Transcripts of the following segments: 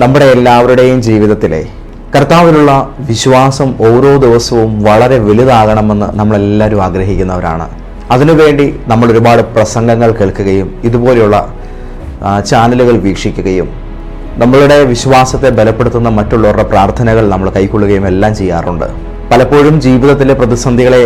നമ്മുടെ എല്ലാവരുടെയും ജീവിതത്തിലെ കർത്താവിലുള്ള വിശ്വാസം ഓരോ ദിവസവും വളരെ വലുതാകണമെന്ന് നമ്മളെല്ലാവരും ആഗ്രഹിക്കുന്നവരാണ്. അതിനുവേണ്ടി നമ്മൾ ഒരുപാട് പ്രസംഗങ്ങൾ കേൾക്കുകയും ഇതുപോലെയുള്ള ചാനലുകൾ വീക്ഷിക്കുകയും നമ്മളുടെ വിശ്വാസത്തെ ബലപ്പെടുത്തുന്ന മറ്റുള്ളവരുടെ പ്രാർത്ഥനകൾ നമ്മൾ കൈക്കൊള്ളുകയും എല്ലാം ചെയ്യാറുണ്ട്. പലപ്പോഴും ജീവിതത്തിലെ പ്രതിസന്ധികളെ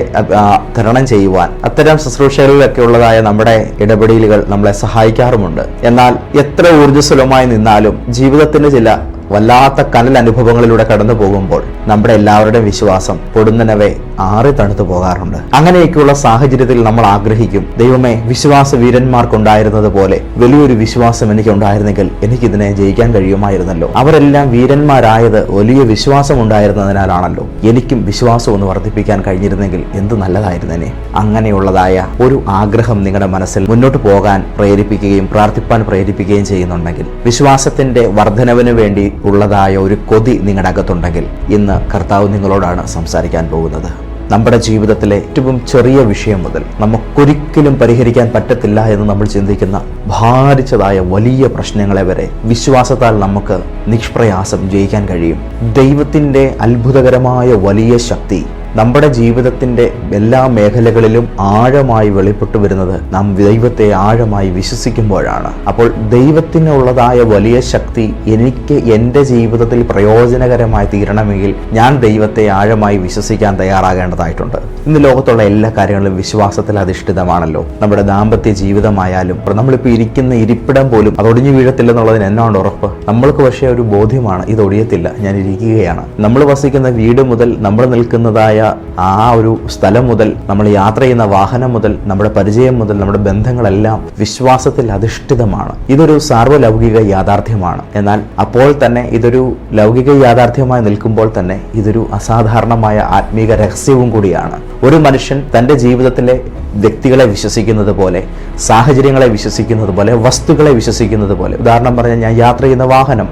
തരണം ചെയ്യുവാൻ അത്തരം ശുശ്രൂഷകളിലൊക്കെ ഉള്ളതായ നമ്മുടെ ഇടപെടലുകൾ നമ്മളെ സഹായിക്കാറുമുണ്ട്. എന്നാൽ എത്ര ഊർജസ്വലമായി നിന്നാലും ജീവിതത്തിന്റെ ചില വല്ലാത്ത കനൽ അനുഭവങ്ങളിലൂടെ കടന്നു പോകുമ്പോൾ നമ്മുടെ എല്ലാവരുടെയും വിശ്വാസം പൊടുന്നനവെ ആറി തണുത്തു പോകാറുണ്ട്. അങ്ങനെയൊക്കെയുള്ള സാഹചര്യത്തിൽ നമ്മൾ ആഗ്രഹിക്കും ദൈവമേ വിശ്വാസ വീരന്മാർക്കുണ്ടായിരുന്നത് പോലെ വലിയൊരു വിശ്വാസം എനിക്ക് ഉണ്ടായിരുന്നെങ്കിൽ എനിക്കിതിനെ ജയിക്കാൻ കഴിയുമായിരുന്നല്ലോ. അവരെല്ലാം വീരന്മാരായത് വലിയ വിശ്വാസം ഉണ്ടായിരുന്നതിനാലാണല്ലോ എനിക്കും വിശ്വാസം ഒന്ന് വർദ്ധിപ്പിക്കാൻ കഴിഞ്ഞിരുന്നെങ്കിൽ എന്ത് നല്ലതായിരുന്നേനെ. അങ്ങനെയുള്ളതായ ഒരു ആഗ്രഹം നിങ്ങളുടെ മനസ്സിൽ മുന്നോട്ട് പോകാൻ പ്രേരിപ്പിക്കുകയും പ്രാർത്ഥിപ്പാൻ പ്രേരിപ്പിക്കുകയും ചെയ്യുന്നുണ്ടെങ്കിൽ വിശ്വാസത്തിന്റെ വർധനവിന് വേണ്ടി ഉള്ളതായ ഒരു കൊതി നിങ്ങളുടെ അകത്തുണ്ടെങ്കിൽ ഇന്ന് കർത്താവ് നിങ്ങളോടാണ് സംസാരിക്കാൻ പോകുന്നത്. നമ്മുടെ ജീവിതത്തിലെ ഏറ്റവും ചെറിയ വിഷയം മുതൽ നമുക്കൊരിക്കലും പരിഹരിക്കാൻ പറ്റത്തില്ല എന്ന് നമ്മൾ ചിന്തിക്കുന്ന ഭാരിച്ചതായ വലിയ പ്രശ്നങ്ങളെ വരെ വിശ്വാസത്താൽ നമുക്ക് നിഷ്പ്രയാസം ജയിക്കാൻ കഴിയും. ദൈവത്തിന്റെ അത്ഭുതകരമായ വലിയ ശക്തി നമ്മുടെ ജീവിതത്തിന്റെ എല്ലാ മേഖലകളിലും ആഴമായി വെളിപ്പെട്ടു വരുന്നത് നാം ദൈവത്തെ ആഴമായി വിശ്വസിക്കുമ്പോഴാണ്. അപ്പോൾ ദൈവത്തിനുള്ളതായ വലിയ ശക്തി എനിക്ക് എന്റെ ജീവിതത്തിൽ പ്രയോജനകരമായി തീരണമെങ്കിൽ ഞാൻ ദൈവത്തെ ആഴമായി വിശ്വസിക്കാൻ തയ്യാറാകേണ്ടതായിട്ടുണ്ട്. ഇന്ന് ലോകത്തുള്ള എല്ലാ കാര്യങ്ങളും വിശ്വാസത്തിൽ അധിഷ്ഠിതമാണല്ലോ. നമ്മുടെ ദാമ്പത്യ ജീവിതമായാലും നമ്മളിപ്പോൾ ഇരിക്കുന്ന ഇരിപ്പിടം പോലും അത് ഒടിഞ്ഞു വീഴത്തില്ലെന്നുള്ളതിന് എന്നാണ് ഉറപ്പ്? നമ്മൾക്ക് പക്ഷേ ഒരു ബോധ്യമാണ് ഇത് ഒടിയത്തില്ല ഞാൻ ഇരിക്കുകയാണ്. നമ്മൾ വസിക്കുന്ന വീട് മുതൽ നമ്മൾ നിൽക്കുന്നതായ ആ ഒരു സ്ഥലം മുതൽ നമ്മൾ യാത്ര ചെയ്യുന്ന വാഹനം മുതൽ നമ്മുടെ പരിചയം മുതൽ നമ്മുടെ ബന്ധങ്ങളെല്ലാം വിശ്വാസത്തിൽ അധിഷ്ഠിതമാണ്. ഇതൊരു സാർവലൗകിക യാഥാർത്ഥ്യമാണ്. എന്നാൽ അപ്പോൾ തന്നെ ഇതൊരു ലൗകിക യാഥാർത്ഥ്യമായി നിൽക്കുമ്പോൾ തന്നെ ഇതൊരു അസാധാരണമായ ആത്മീക രഹസ്യവും കൂടിയാണ്. ഒരു മനുഷ്യൻ തന്റെ ജീവിതത്തിലെ വ്യക്തികളെ വിശ്വസിക്കുന്നത് പോലെ സാഹചര്യങ്ങളെ വിശ്വസിക്കുന്നത് പോലെ വസ്തുക്കളെ വിശ്വസിക്കുന്നത് പോലെ. ഉദാഹരണം പറഞ്ഞാൽ ഞാൻ യാത്ര ചെയ്യുന്ന വാഹനം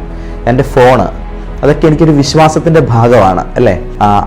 എന്റെ ഫോണ് അതൊക്കെ എനിക്കൊരു വിശ്വാസത്തിന്റെ ഭാഗമാണ് അല്ലേ?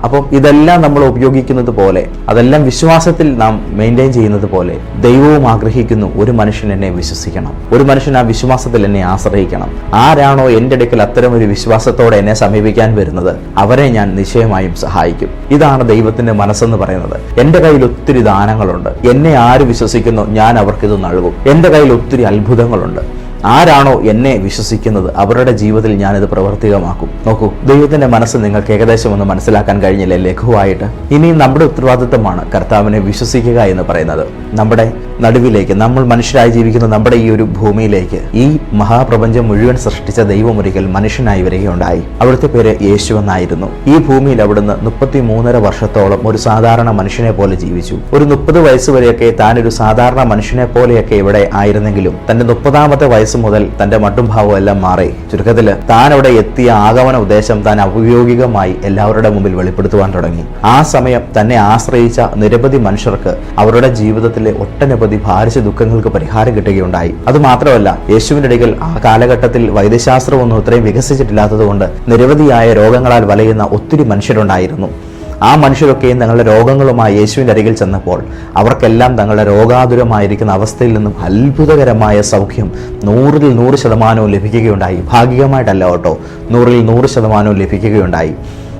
അപ്പം ഇതെല്ലാം നമ്മൾ ഉപയോഗിക്കുന്നത് പോലെ അതെല്ലാം വിശ്വാസത്തിൽ നാം മെയിന്റെയിൻ ചെയ്യുന്നത് പോലെ ദൈവവും ആഗ്രഹിക്കുന്നു ഒരു മനുഷ്യൻ എന്നെ വിശ്വസിക്കണം. ഒരു മനുഷ്യൻ ആ വിശ്വാസത്തിൽ എന്നെ ആശ്രയിക്കണം. ആരാണോ എന്റെ അടുക്കൽ ഒരു വിശ്വാസത്തോടെ എന്നെ സമീപിക്കാൻ വരുന്നത് അവരെ ഞാൻ നിശ്ചയമായും സഹായിക്കും. ഇതാണ് ദൈവത്തിന്റെ മനസ്സെന്ന് പറയുന്നത്. എന്റെ കയ്യിൽ ഒത്തിരി ദാനങ്ങളുണ്ട്. എന്നെ ആര് വിശ്വസിക്കുന്നു ഞാൻ അവർക്കിത് നൽകും. എന്റെ കയ്യിൽ ഒത്തിരി അത്ഭുതങ്ങളുണ്ട്. ആരാണോ എന്നെ വിശ്വസിക്കുന്നത്? അവരുടെ ജീവിതത്തിൽ ഞാനിത് പ്രവർത്തികമാക്കും. നോക്കൂ ദൈവത്തിന്റെ മനസ്സ് നിങ്ങൾക്ക് ഏകദേശം ഒന്ന് മനസ്സിലാക്കാൻ കഴിഞ്ഞില്ലേ ലഘുവായിട്ട്? ഇനി നമ്മുടെ ഉത്തരവാദിത്തമാണ് കർത്താവിനെ വിശ്വസിക്കുക എന്ന് പറയുന്നത്. നമ്മുടെ നടുവിലേക്ക് നമ്മൾ മനുഷ്യരായി ജീവിക്കുന്ന നമ്മുടെ ഈ ഒരു ഭൂമിയിലേക്ക് ഈ മഹാപ്രപഞ്ചം മുഴുവൻ സൃഷ്ടിച്ച ദൈവം ഒരിക്കൽ മനുഷ്യനായി വരികയുണ്ടായി. അവിടുത്തെ പേര് യേശു എന്നായിരുന്നു. ഈ ഭൂമിയിൽ അവിടുന്ന് മുപ്പത്തി മൂന്നര വർഷത്തോളം ഒരു സാധാരണ മനുഷ്യനെ പോലെ ജീവിച്ചു. ഒരു മുപ്പത് വയസ്സ് വരെയൊക്കെ താനൊരു സാധാരണ മനുഷ്യനെ പോലെയൊക്കെ ഇവിടെ ആയിരുന്നെങ്കിലും തന്റെ മുപ്പതാമത്തെ വയസ്സ് മുതൽ തന്റെ മട്ടും ഭാവവും എല്ലാം മാറി. ചുരുക്കത്തിൽ താൻ അവിടെ എത്തിയ ആഗമന ഉദ്ദേശം താൻ ഔദ്യോഗികമായി എല്ലാവരുടെ മുമ്പിൽ വെളിപ്പെടുത്തുവാൻ തുടങ്ങി. ആ സമയം തന്നെ ആശ്രയിച്ച നിരവധി മനുഷ്യർക്ക് അവരുടെ ജീവിതത്തിലെ ഒട്ടനവധി ഭാരിച്ച ദുഃഖങ്ങൾക്ക് പരിഹാരം കിട്ടുകയുണ്ടായി. അത് മാത്രമല്ല യേശുവിന്റെ ഇടയിൽ ആ കാലഘട്ടത്തിൽ വൈദ്യശാസ്ത്രമൊന്നും ഇത്രയും വികസിച്ചിട്ടില്ലാത്തതുകൊണ്ട് നിരവധിയായ രോഗങ്ങളാൽ വലയുന്ന ഒത്തിരി മനുഷ്യരുണ്ടായിരുന്നു. ആ മനുഷ്യരൊക്കെയും തങ്ങളുടെ രോഗങ്ങളുമായി യേശുവിന്റെ അരികിൽ ചെന്നപ്പോൾ അവർക്കെല്ലാം തങ്ങളുടെ രോഗാതുരമായിരിക്കുന്ന അവസ്ഥയിൽ നിന്നും അത്ഭുതകരമായ സൗഖ്യം നൂറിൽ നൂറ് ശതമാനവും ലഭിക്കുകയുണ്ടായി. ഭാഗികമായിട്ടല്ല കേട്ടോ നൂറിൽ നൂറ് ശതമാനവും ലഭിക്കുകയുണ്ടായി.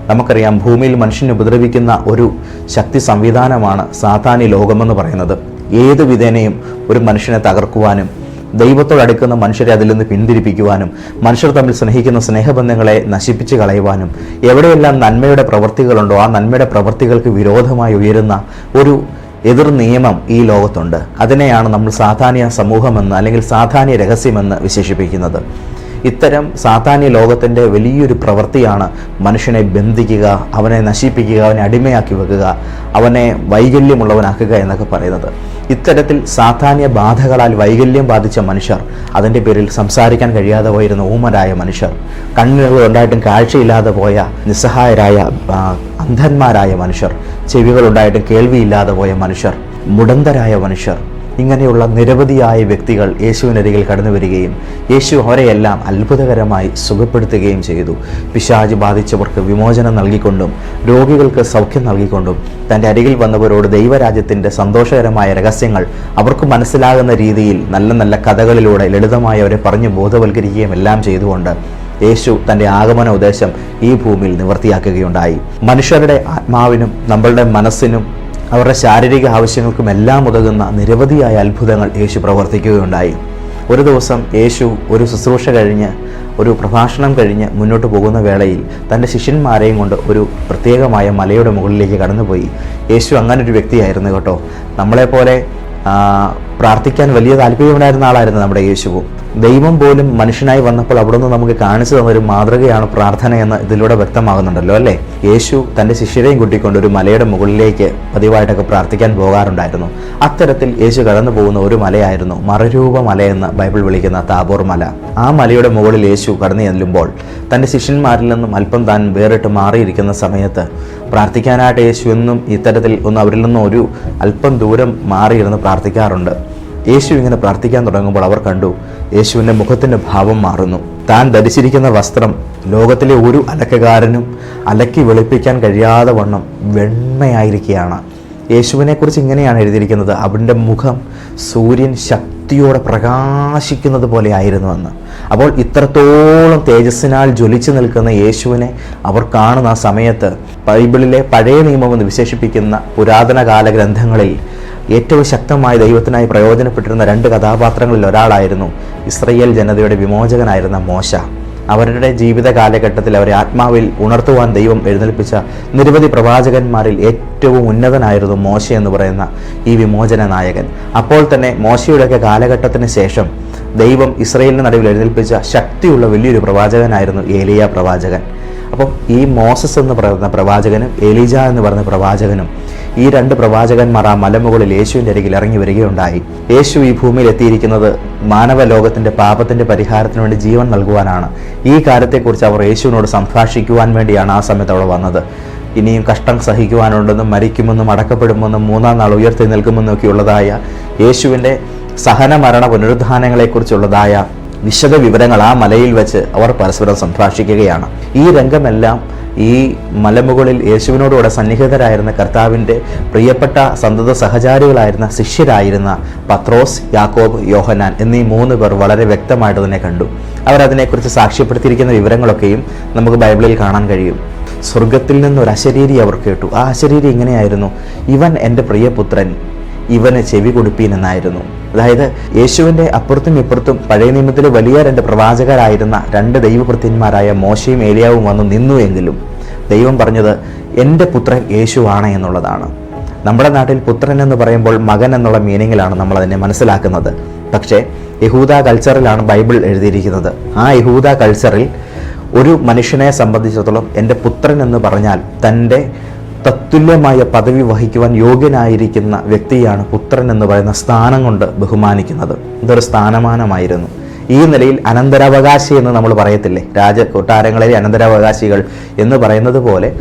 നമുക്കറിയാം ഭൂമിയിൽ മനുഷ്യനെ ഉപദ്രവിക്കുന്ന ഒരു ശക്തി സംവിധാനമാണ് സാധാന്യ ലോകമെന്ന് പറയുന്നത്. ഏത് വിധേനയും ഒരു മനുഷ്യനെ തകർക്കുവാനും ദൈവത്തോടടുക്കുന്ന മനുഷ്യരെ അതിൽ നിന്ന് പിന്തിരിപ്പിക്കുവാനും മനുഷ്യർ തമ്മിൽ സ്നേഹിക്കുന്ന സ്നേഹബന്ധങ്ങളെ നശിപ്പിച്ച് കളയുവാനും എവിടെയെല്ലാം നന്മയുടെ പ്രവൃത്തികളുണ്ടോ ആ നന്മയുടെ പ്രവൃത്തികൾക്ക് വിരോധമായി ഉയരുന്ന ഒരു എതിർ നിയമം ഈ ലോകത്തുണ്ട്. അതിനെയാണ് നമ്മൾ സാധാന്യ സമൂഹമെന്ന് അല്ലെങ്കിൽ സാധാന്യ രഹസ്യമെന്ന് വിശേഷിപ്പിക്കുന്നത്. ഇത്തരം സാധാന്യ ലോകത്തിന്റെ വലിയൊരു പ്രവൃത്തിയാണ് മനുഷ്യനെ ബന്ധിക്കുക അവനെ നശിപ്പിക്കുക അവനെ അടിമയാക്കി വെക്കുക അവനെ വൈകല്യമുള്ളവനാക്കുക എന്നൊക്കെ പറയുന്നത്. ഇത്തരത്തിൽ സാധാന്യ ബാധകളാൽ വൈകല്യം ബാധിച്ച മനുഷ്യർ അതിന്റെ പേരിൽ സംസാരിക്കാൻ കഴിയാതെ പോയിരുന്ന ഊമരായ മനുഷ്യർ കണ്ണുകൾ ഉണ്ടായിട്ടും കാഴ്ചയില്ലാതെ പോയ നിസ്സഹായരായ അന്ധന്മാരായ മനുഷ്യർ ചെവികളുണ്ടായിട്ടും കേൾവിയില്ലാതെ പോയ മനുഷ്യർ മുടന്തരായ മനുഷ്യർ ഇങ്ങനെയുള്ള നിരവധിയായ വ്യക്തികൾ യേശുവിനരികിൽ കടന്നു വരികയും യേശു അവരെയെല്ലാം അത്ഭുതകരമായി സുഖപ്പെടുത്തുകയും ചെയ്തു. പിശാജ് ബാധിച്ചവർക്ക് വിമോചനം നൽകിക്കൊണ്ടും രോഗികൾക്ക് സൗഖ്യം നൽകിക്കൊണ്ടും തന്റെ അരികിൽ വന്നവരോട് ദൈവരാജ്യത്തിന്റെ സന്തോഷകരമായ രഹസ്യങ്ങൾ അവർക്ക് മനസ്സിലാകുന്ന രീതിയിൽ നല്ല നല്ല കഥകളിലൂടെ ലളിതമായി അവരെ പറഞ്ഞു ബോധവൽക്കരിക്കുകയും എല്ലാം ചെയ്തുകൊണ്ട് യേശു തന്റെ ആഗമന ഉദ്ദേശം ഈ ഭൂമിയിൽ നിവർത്തിയാക്കുകയുണ്ടായി. മനുഷ്യരുടെ ആത്മാവിനും നമ്മളുടെ മനസ്സിനും അവരുടെ ശാരീരിക ആവശ്യങ്ങൾക്കും എല്ലാം ഉതകുന്ന നിരവധിയായ അത്ഭുതങ്ങൾ യേശു പ്രവർത്തിക്കുകയുണ്ടായി. ഒരു ദിവസം യേശു ഒരു ശുശ്രൂഷ കഴിഞ്ഞ് ഒരു പ്രഭാഷണം കഴിഞ്ഞ് മുന്നോട്ട് പോകുന്ന വേളയിൽ തന്റെ ശിഷ്യന്മാരെയും കൊണ്ട് ഒരു പ്രത്യേകമായ മലയുടെ മുകളിലേക്ക് കടന്നുപോയി. യേശു അങ്ങനെ ഒരു വ്യക്തിയായിരുന്നു കേട്ടോ. നമ്മളെപ്പോലെ പ്രാർത്ഥിക്കാൻ വലിയ താല്പര്യമുണ്ടായിരുന്ന ആളായിരുന്നു നമ്മുടെ യേശുവും. ദൈവം പോലും മനുഷ്യനായി വന്നപ്പോൾ അവിടെ നിന്ന് നമുക്ക് കാണിച്ചു തന്നൊരു മാതൃകയാണ് പ്രാർത്ഥന എന്ന് ഇതിലൂടെ വ്യക്തമാകുന്നുണ്ടല്ലോ അല്ലേ? യേശു തന്റെ ശിഷ്യരെയും കൂട്ടിക്കൊണ്ട് ഒരു മലയുടെ മുകളിലേക്ക് പതിവായിട്ടൊക്കെ പ്രാർത്ഥിക്കാൻ പോകാറുണ്ടായിരുന്നു. അത്തരത്തിൽ യേശു കടന്നു പോകുന്ന ഒരു മലയായിരുന്നു മറുരൂപ മലയെന്ന് ബൈബിൾ വിളിക്കുന്ന താബോർ മല. ആ മലയുടെ മുകളിൽ യേശു കടന്നു ചെല്ലുമ്പോൾ തന്റെ ശിഷ്യന്മാരിൽ നിന്നും അല്പം താൻ വേറിട്ട് മാറിയിരിക്കുന്ന സമയത്ത് പ്രാർത്ഥിക്കാനായിട്ട് യേശു എന്നും ഇത്തരത്തിൽ ഒന്ന് അവരിൽ നിന്നും ഒരു അല്പം ദൂരം മാറിയിരുന്ന് പ്രാർത്ഥിക്കാറുണ്ട്. യേശു ഇങ്ങനെ പ്രാർത്ഥിക്കാൻ തുടങ്ങുമ്പോൾ അവർ കണ്ടു യേശുവിന്റെ മുഖത്തിന്റെ ഭാവം മാറുന്നു. താൻ ധരിച്ചിരിക്കുന്ന വസ്ത്രം ലോകത്തിലെ ഒരു അലക്കുകാരനും അലക്കി വെളുപ്പിക്കാൻ കഴിയാതെ വണ്ണം വെണ്മയായിരിക്കുകയാണ്. യേശുവിനെക്കുറിച്ച് ഇങ്ങനെയാണ് എഴുതിയിരിക്കുന്നത്. അവന്റെ മുഖം സൂര്യൻ ശക്തിയോടെ പ്രകാശിക്കുന്നത് പോലെ ആയിരുന്നുവെന്ന്. അപ്പോൾ ഇത്രത്തോളം തേജസ്സിനാൽ ജ്വലിച്ചു നിൽക്കുന്ന യേശുവിനെ അവർ കാണുന്ന ആ സമയത്ത് ബൈബിളിലെ പഴയ നിയമം എന്ന് വിശേഷിപ്പിക്കുന്ന പുരാതന കാല ഗ്രന്ഥങ്ങളിൽ ഏറ്റവും ശക്തമായ ദൈവത്തിനായി പ്രയോജനപ്പെട്ടിരുന്ന രണ്ട് കഥാപാത്രങ്ങളിൽ ഒരാളായിരുന്നു ഇസ്രയേൽ ജനതയുടെ വിമോചകനായിരുന്ന മോശ. അവരുടെ ജീവിത കാലഘട്ടത്തിൽ അവരെ ആത്മാവിൽ ഉണർത്തുവാൻ ദൈവം എഴുന്നേൽപ്പിച്ച നിരവധി പ്രവാചകന്മാരിൽ ഏറ്റവും ഉന്നതനായിരുന്നു മോശ എന്ന് പറയുന്ന ഈ വിമോചന നായകൻ. അപ്പോൾ തന്നെ മോശയുടെയൊക്കെ കാലഘട്ടത്തിന് ശേഷം ദൈവം ഇസ്രയേലിന് നടുവിൽ എഴുന്നേൽപ്പിച്ച ശക്തിയുള്ള വലിയൊരു പ്രവാചകനായിരുന്നു ഏലിയ പ്രവാചകൻ. അപ്പം ഈ മോസസ് എന്ന് പറയുന്ന പ്രവാചകനും എലിജ എന്ന് പറയുന്ന പ്രവാചകനും ഈ രണ്ട് പ്രവാചകന്മാർ ആ മലമുകളിൽ യേശുവിന്റെ അരികിൽ ഇറങ്ങി വരികയുണ്ടായി. യേശു ഈ ഭൂമിയിൽ എത്തിയിരിക്കുന്നത് മാനവ ലോകത്തിന്റെ പാപത്തിന്റെ പരിഹാരത്തിന് വേണ്ടി ജീവൻ നൽകുവാനാണ്. ഈ കാര്യത്തെക്കുറിച്ച് അവർ യേശുവിനോട് സംഭാഷിക്കുവാൻ വേണ്ടിയാണ് ആ സമയത്ത് അവിടെ വന്നത്. ഇനിയും കഷ്ടം സഹിക്കുവാനുണ്ടെന്നും മരിക്കുമെന്നും അടക്കപ്പെടുമെന്നും മൂന്നാം നാൾ ഉയർത്തി നിൽക്കുമെന്നും ഒക്കെ ഉള്ളതായ യേശുവിന്റെ സഹന മരണ പുനരുദ്ധാനങ്ങളെക്കുറിച്ചുള്ളതായ വിശദ വിവരങ്ങൾ ആ മലയിൽ വെച്ച് അവർ പരസ്പരം സംഭാഷിക്കുകയാണ്. ഈ രംഗമെല്ലാം ഈ മലമുകളിൽ യേശുവിനോടുകൂടെ സന്നിഹിതരായിരുന്ന കർത്താവിന്റെ പ്രിയപ്പെട്ട സന്തത സഹചാരികളായിരുന്ന ശിഷ്യരായിരുന്ന പത്രോസ് യാക്കോബ് യോഹനാൻ എന്നീ മൂന്ന് പേർ വളരെ വ്യക്തമായിട്ട് തന്നെ കണ്ടു. അവരതിനെക്കുറിച്ച് സാക്ഷ്യപ്പെടുത്തിയിരിക്കുന്ന വിവരങ്ങളൊക്കെയും നമുക്ക് ബൈബിളിൽ കാണാൻ കഴിയും. സ്വർഗത്തിൽ നിന്നൊരു അശരീരി അവർ കേട്ടു. ആ അശരീരി ഇങ്ങനെയായിരുന്നു ഇവൻ എന്റെ പ്രിയപുത്രൻ ഇവന് ചെവി കൊടുപ്പീൻ എന്നായിരുന്നു അതായത് യേശുവിന്റെ അപ്പുറത്തും ഇപ്പുറത്തും പഴയ നിയമത്തിലെ വലിയ രണ്ട് പ്രവാചകരായിരുന്ന രണ്ട് ദൈവപ്രത്യന്മാരായ മോശയും ഏലിയാവും വന്നു നിന്നുവെങ്കിലും ദൈവം പറഞ്ഞത് എന്റെ പുത്രൻ യേശുവാണ് എന്നുള്ളതാണ്. നമ്മുടെ നാട്ടിൽ പുത്രൻ എന്ന് പറയുമ്പോൾ മകൻ എന്നുള്ള മീനിങ്ങിലാണ് നമ്മൾ അതിനെ മനസ്സിലാക്കുന്നത്. പക്ഷേ യഹൂദ കൾച്ചറിലാണ് ബൈബിൾ എഴുതിയിരിക്കുന്നത്. ആ യഹൂദ കൾച്ചറിൽ ഒരു മനുഷ്യനെ സംബന്ധിച്ചിടത്തോളം എന്റെ പുത്രൻ എന്ന് പറഞ്ഞാൽ തന്റെ തത്തുല്യമായ പദവി വഹിക്കുവാൻ യോഗ്യനായിരിക്കുന്ന വ്യക്തിയാണ് പുത്രൻ എന്ന് പറയുന്ന സ്ഥാനം കൊണ്ട് ബഹുമാനിക്കുന്നത്. ഇതൊരു സ്ഥാനമാനമായിരുന്നു. ഈ നിലയിൽ അനന്തരാവകാശി എന്ന് നമ്മൾ പറയത്തില്ലേ? രാജ കൊട്ടാരങ്ങളിലെ അനന്തരാവകാശികൾ എന്ന് പറയുന്നത് പോലെ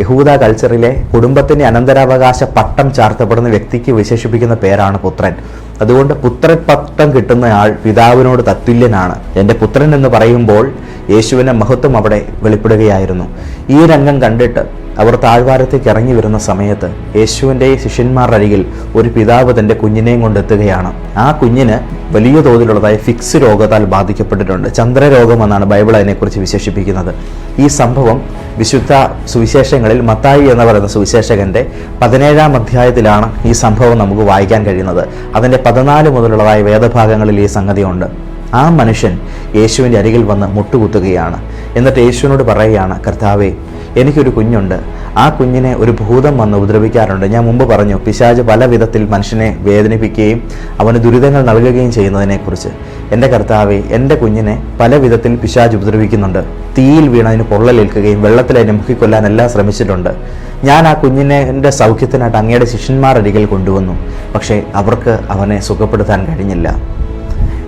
യഹൂദ കൾച്ചറിലെ കുടുംബത്തിന്റെ അനന്തരാവകാശ പട്ടം ചാർത്തപ്പെടുന്ന വ്യക്തിക്ക് വിശേഷിപ്പിക്കുന്ന പേരാണ് പുത്രൻ. അതുകൊണ്ട് പുത്രൻ പട്ടം കിട്ടുന്ന ആൾ പിതാവിനോട് തത്തുല്യനാണ്. എന്റെ പുത്രൻ എന്ന് പറയുമ്പോൾ യേശുവിന്റെ മഹത്വം അവിടെ വെളിപ്പെടുകയായിരുന്നു. ഈ രംഗം കണ്ടിട്ട് അവർ താഴ്വാരത്തേക്ക് ഇറങ്ങി വരുന്ന സമയത്ത് യേശുവിന്റെ ശിഷ്യന്മാരുടെ അരികിൽ ഒരു പിതാവ് തന്റെ കുഞ്ഞിനെയും കൊണ്ടെത്തുകയാണ്. ആ കുഞ്ഞിന് വലിയ തോതിലുള്ളതായ ഫിക്സ് രോഗത്താൽ ബാധിക്കപ്പെട്ടിട്ടുണ്ട്. ചന്ദ്രരോഗം എന്നാണ് ബൈബിൾ അതിനെക്കുറിച്ച് വിശേഷിപ്പിക്കുന്നത്. ഈ സംഭവം വിശുദ്ധ സുവിശേഷങ്ങളിൽ മത്തായി എന്ന് പറയുന്ന സുവിശേഷകന്റെ പതിനേഴാം അധ്യായത്തിലാണ് ഈ സംഭവം നമുക്ക് വായിക്കാൻ കഴിയുന്നത്. അതിന്റെ പതിനാല് മുതലുള്ളതായ വേദഭാഗങ്ങളിൽ ഈ സംഗതിയുണ്ട്. ആ മനുഷ്യൻ യേശുവിന്റെ അരികിൽ വന്ന് മുട്ടുകുത്തുകയാണ്. എന്നിട്ട് യേശുവിനോട് പറയുകയാണ് കർത്താവേ എനിക്കൊരു കുഞ്ഞുണ്ട്. ആ കുഞ്ഞിനെ ഒരു ഭൂതം വന്ന് ഉപദ്രവിക്കാറുണ്ട്. ഞാൻ മുമ്പ് പറഞ്ഞു പിശാജ് പല വിധത്തിൽ മനുഷ്യനെ വേദനിപ്പിക്കുകയും അവന് ദുരിതങ്ങൾ നൽകുകയും ചെയ്യുന്നതിനെക്കുറിച്ച്. എന്റെ കർത്താവെ എന്റെ കുഞ്ഞിനെ പല വിധത്തിൽ പിശാജ് ഉപദ്രവിക്കുന്നുണ്ട്. തീയിൽ വീണ് അതിന് പൊള്ളലേൽക്കുകയും വെള്ളത്തിൽ അതിനെ മുക്കിക്കൊല്ലാനെല്ലാം ശ്രമിച്ചിട്ടുണ്ട്. ഞാൻ ആ കുഞ്ഞിനെ എന്റെ സൗഖ്യത്തിനായിട്ട് അങ്ങയുടെ ശിഷ്യന്മാരരികിൽ കൊണ്ടുവന്നു. പക്ഷേ അവർക്ക് അവനെ സുഖപ്പെടുത്താൻ കഴിഞ്ഞില്ല.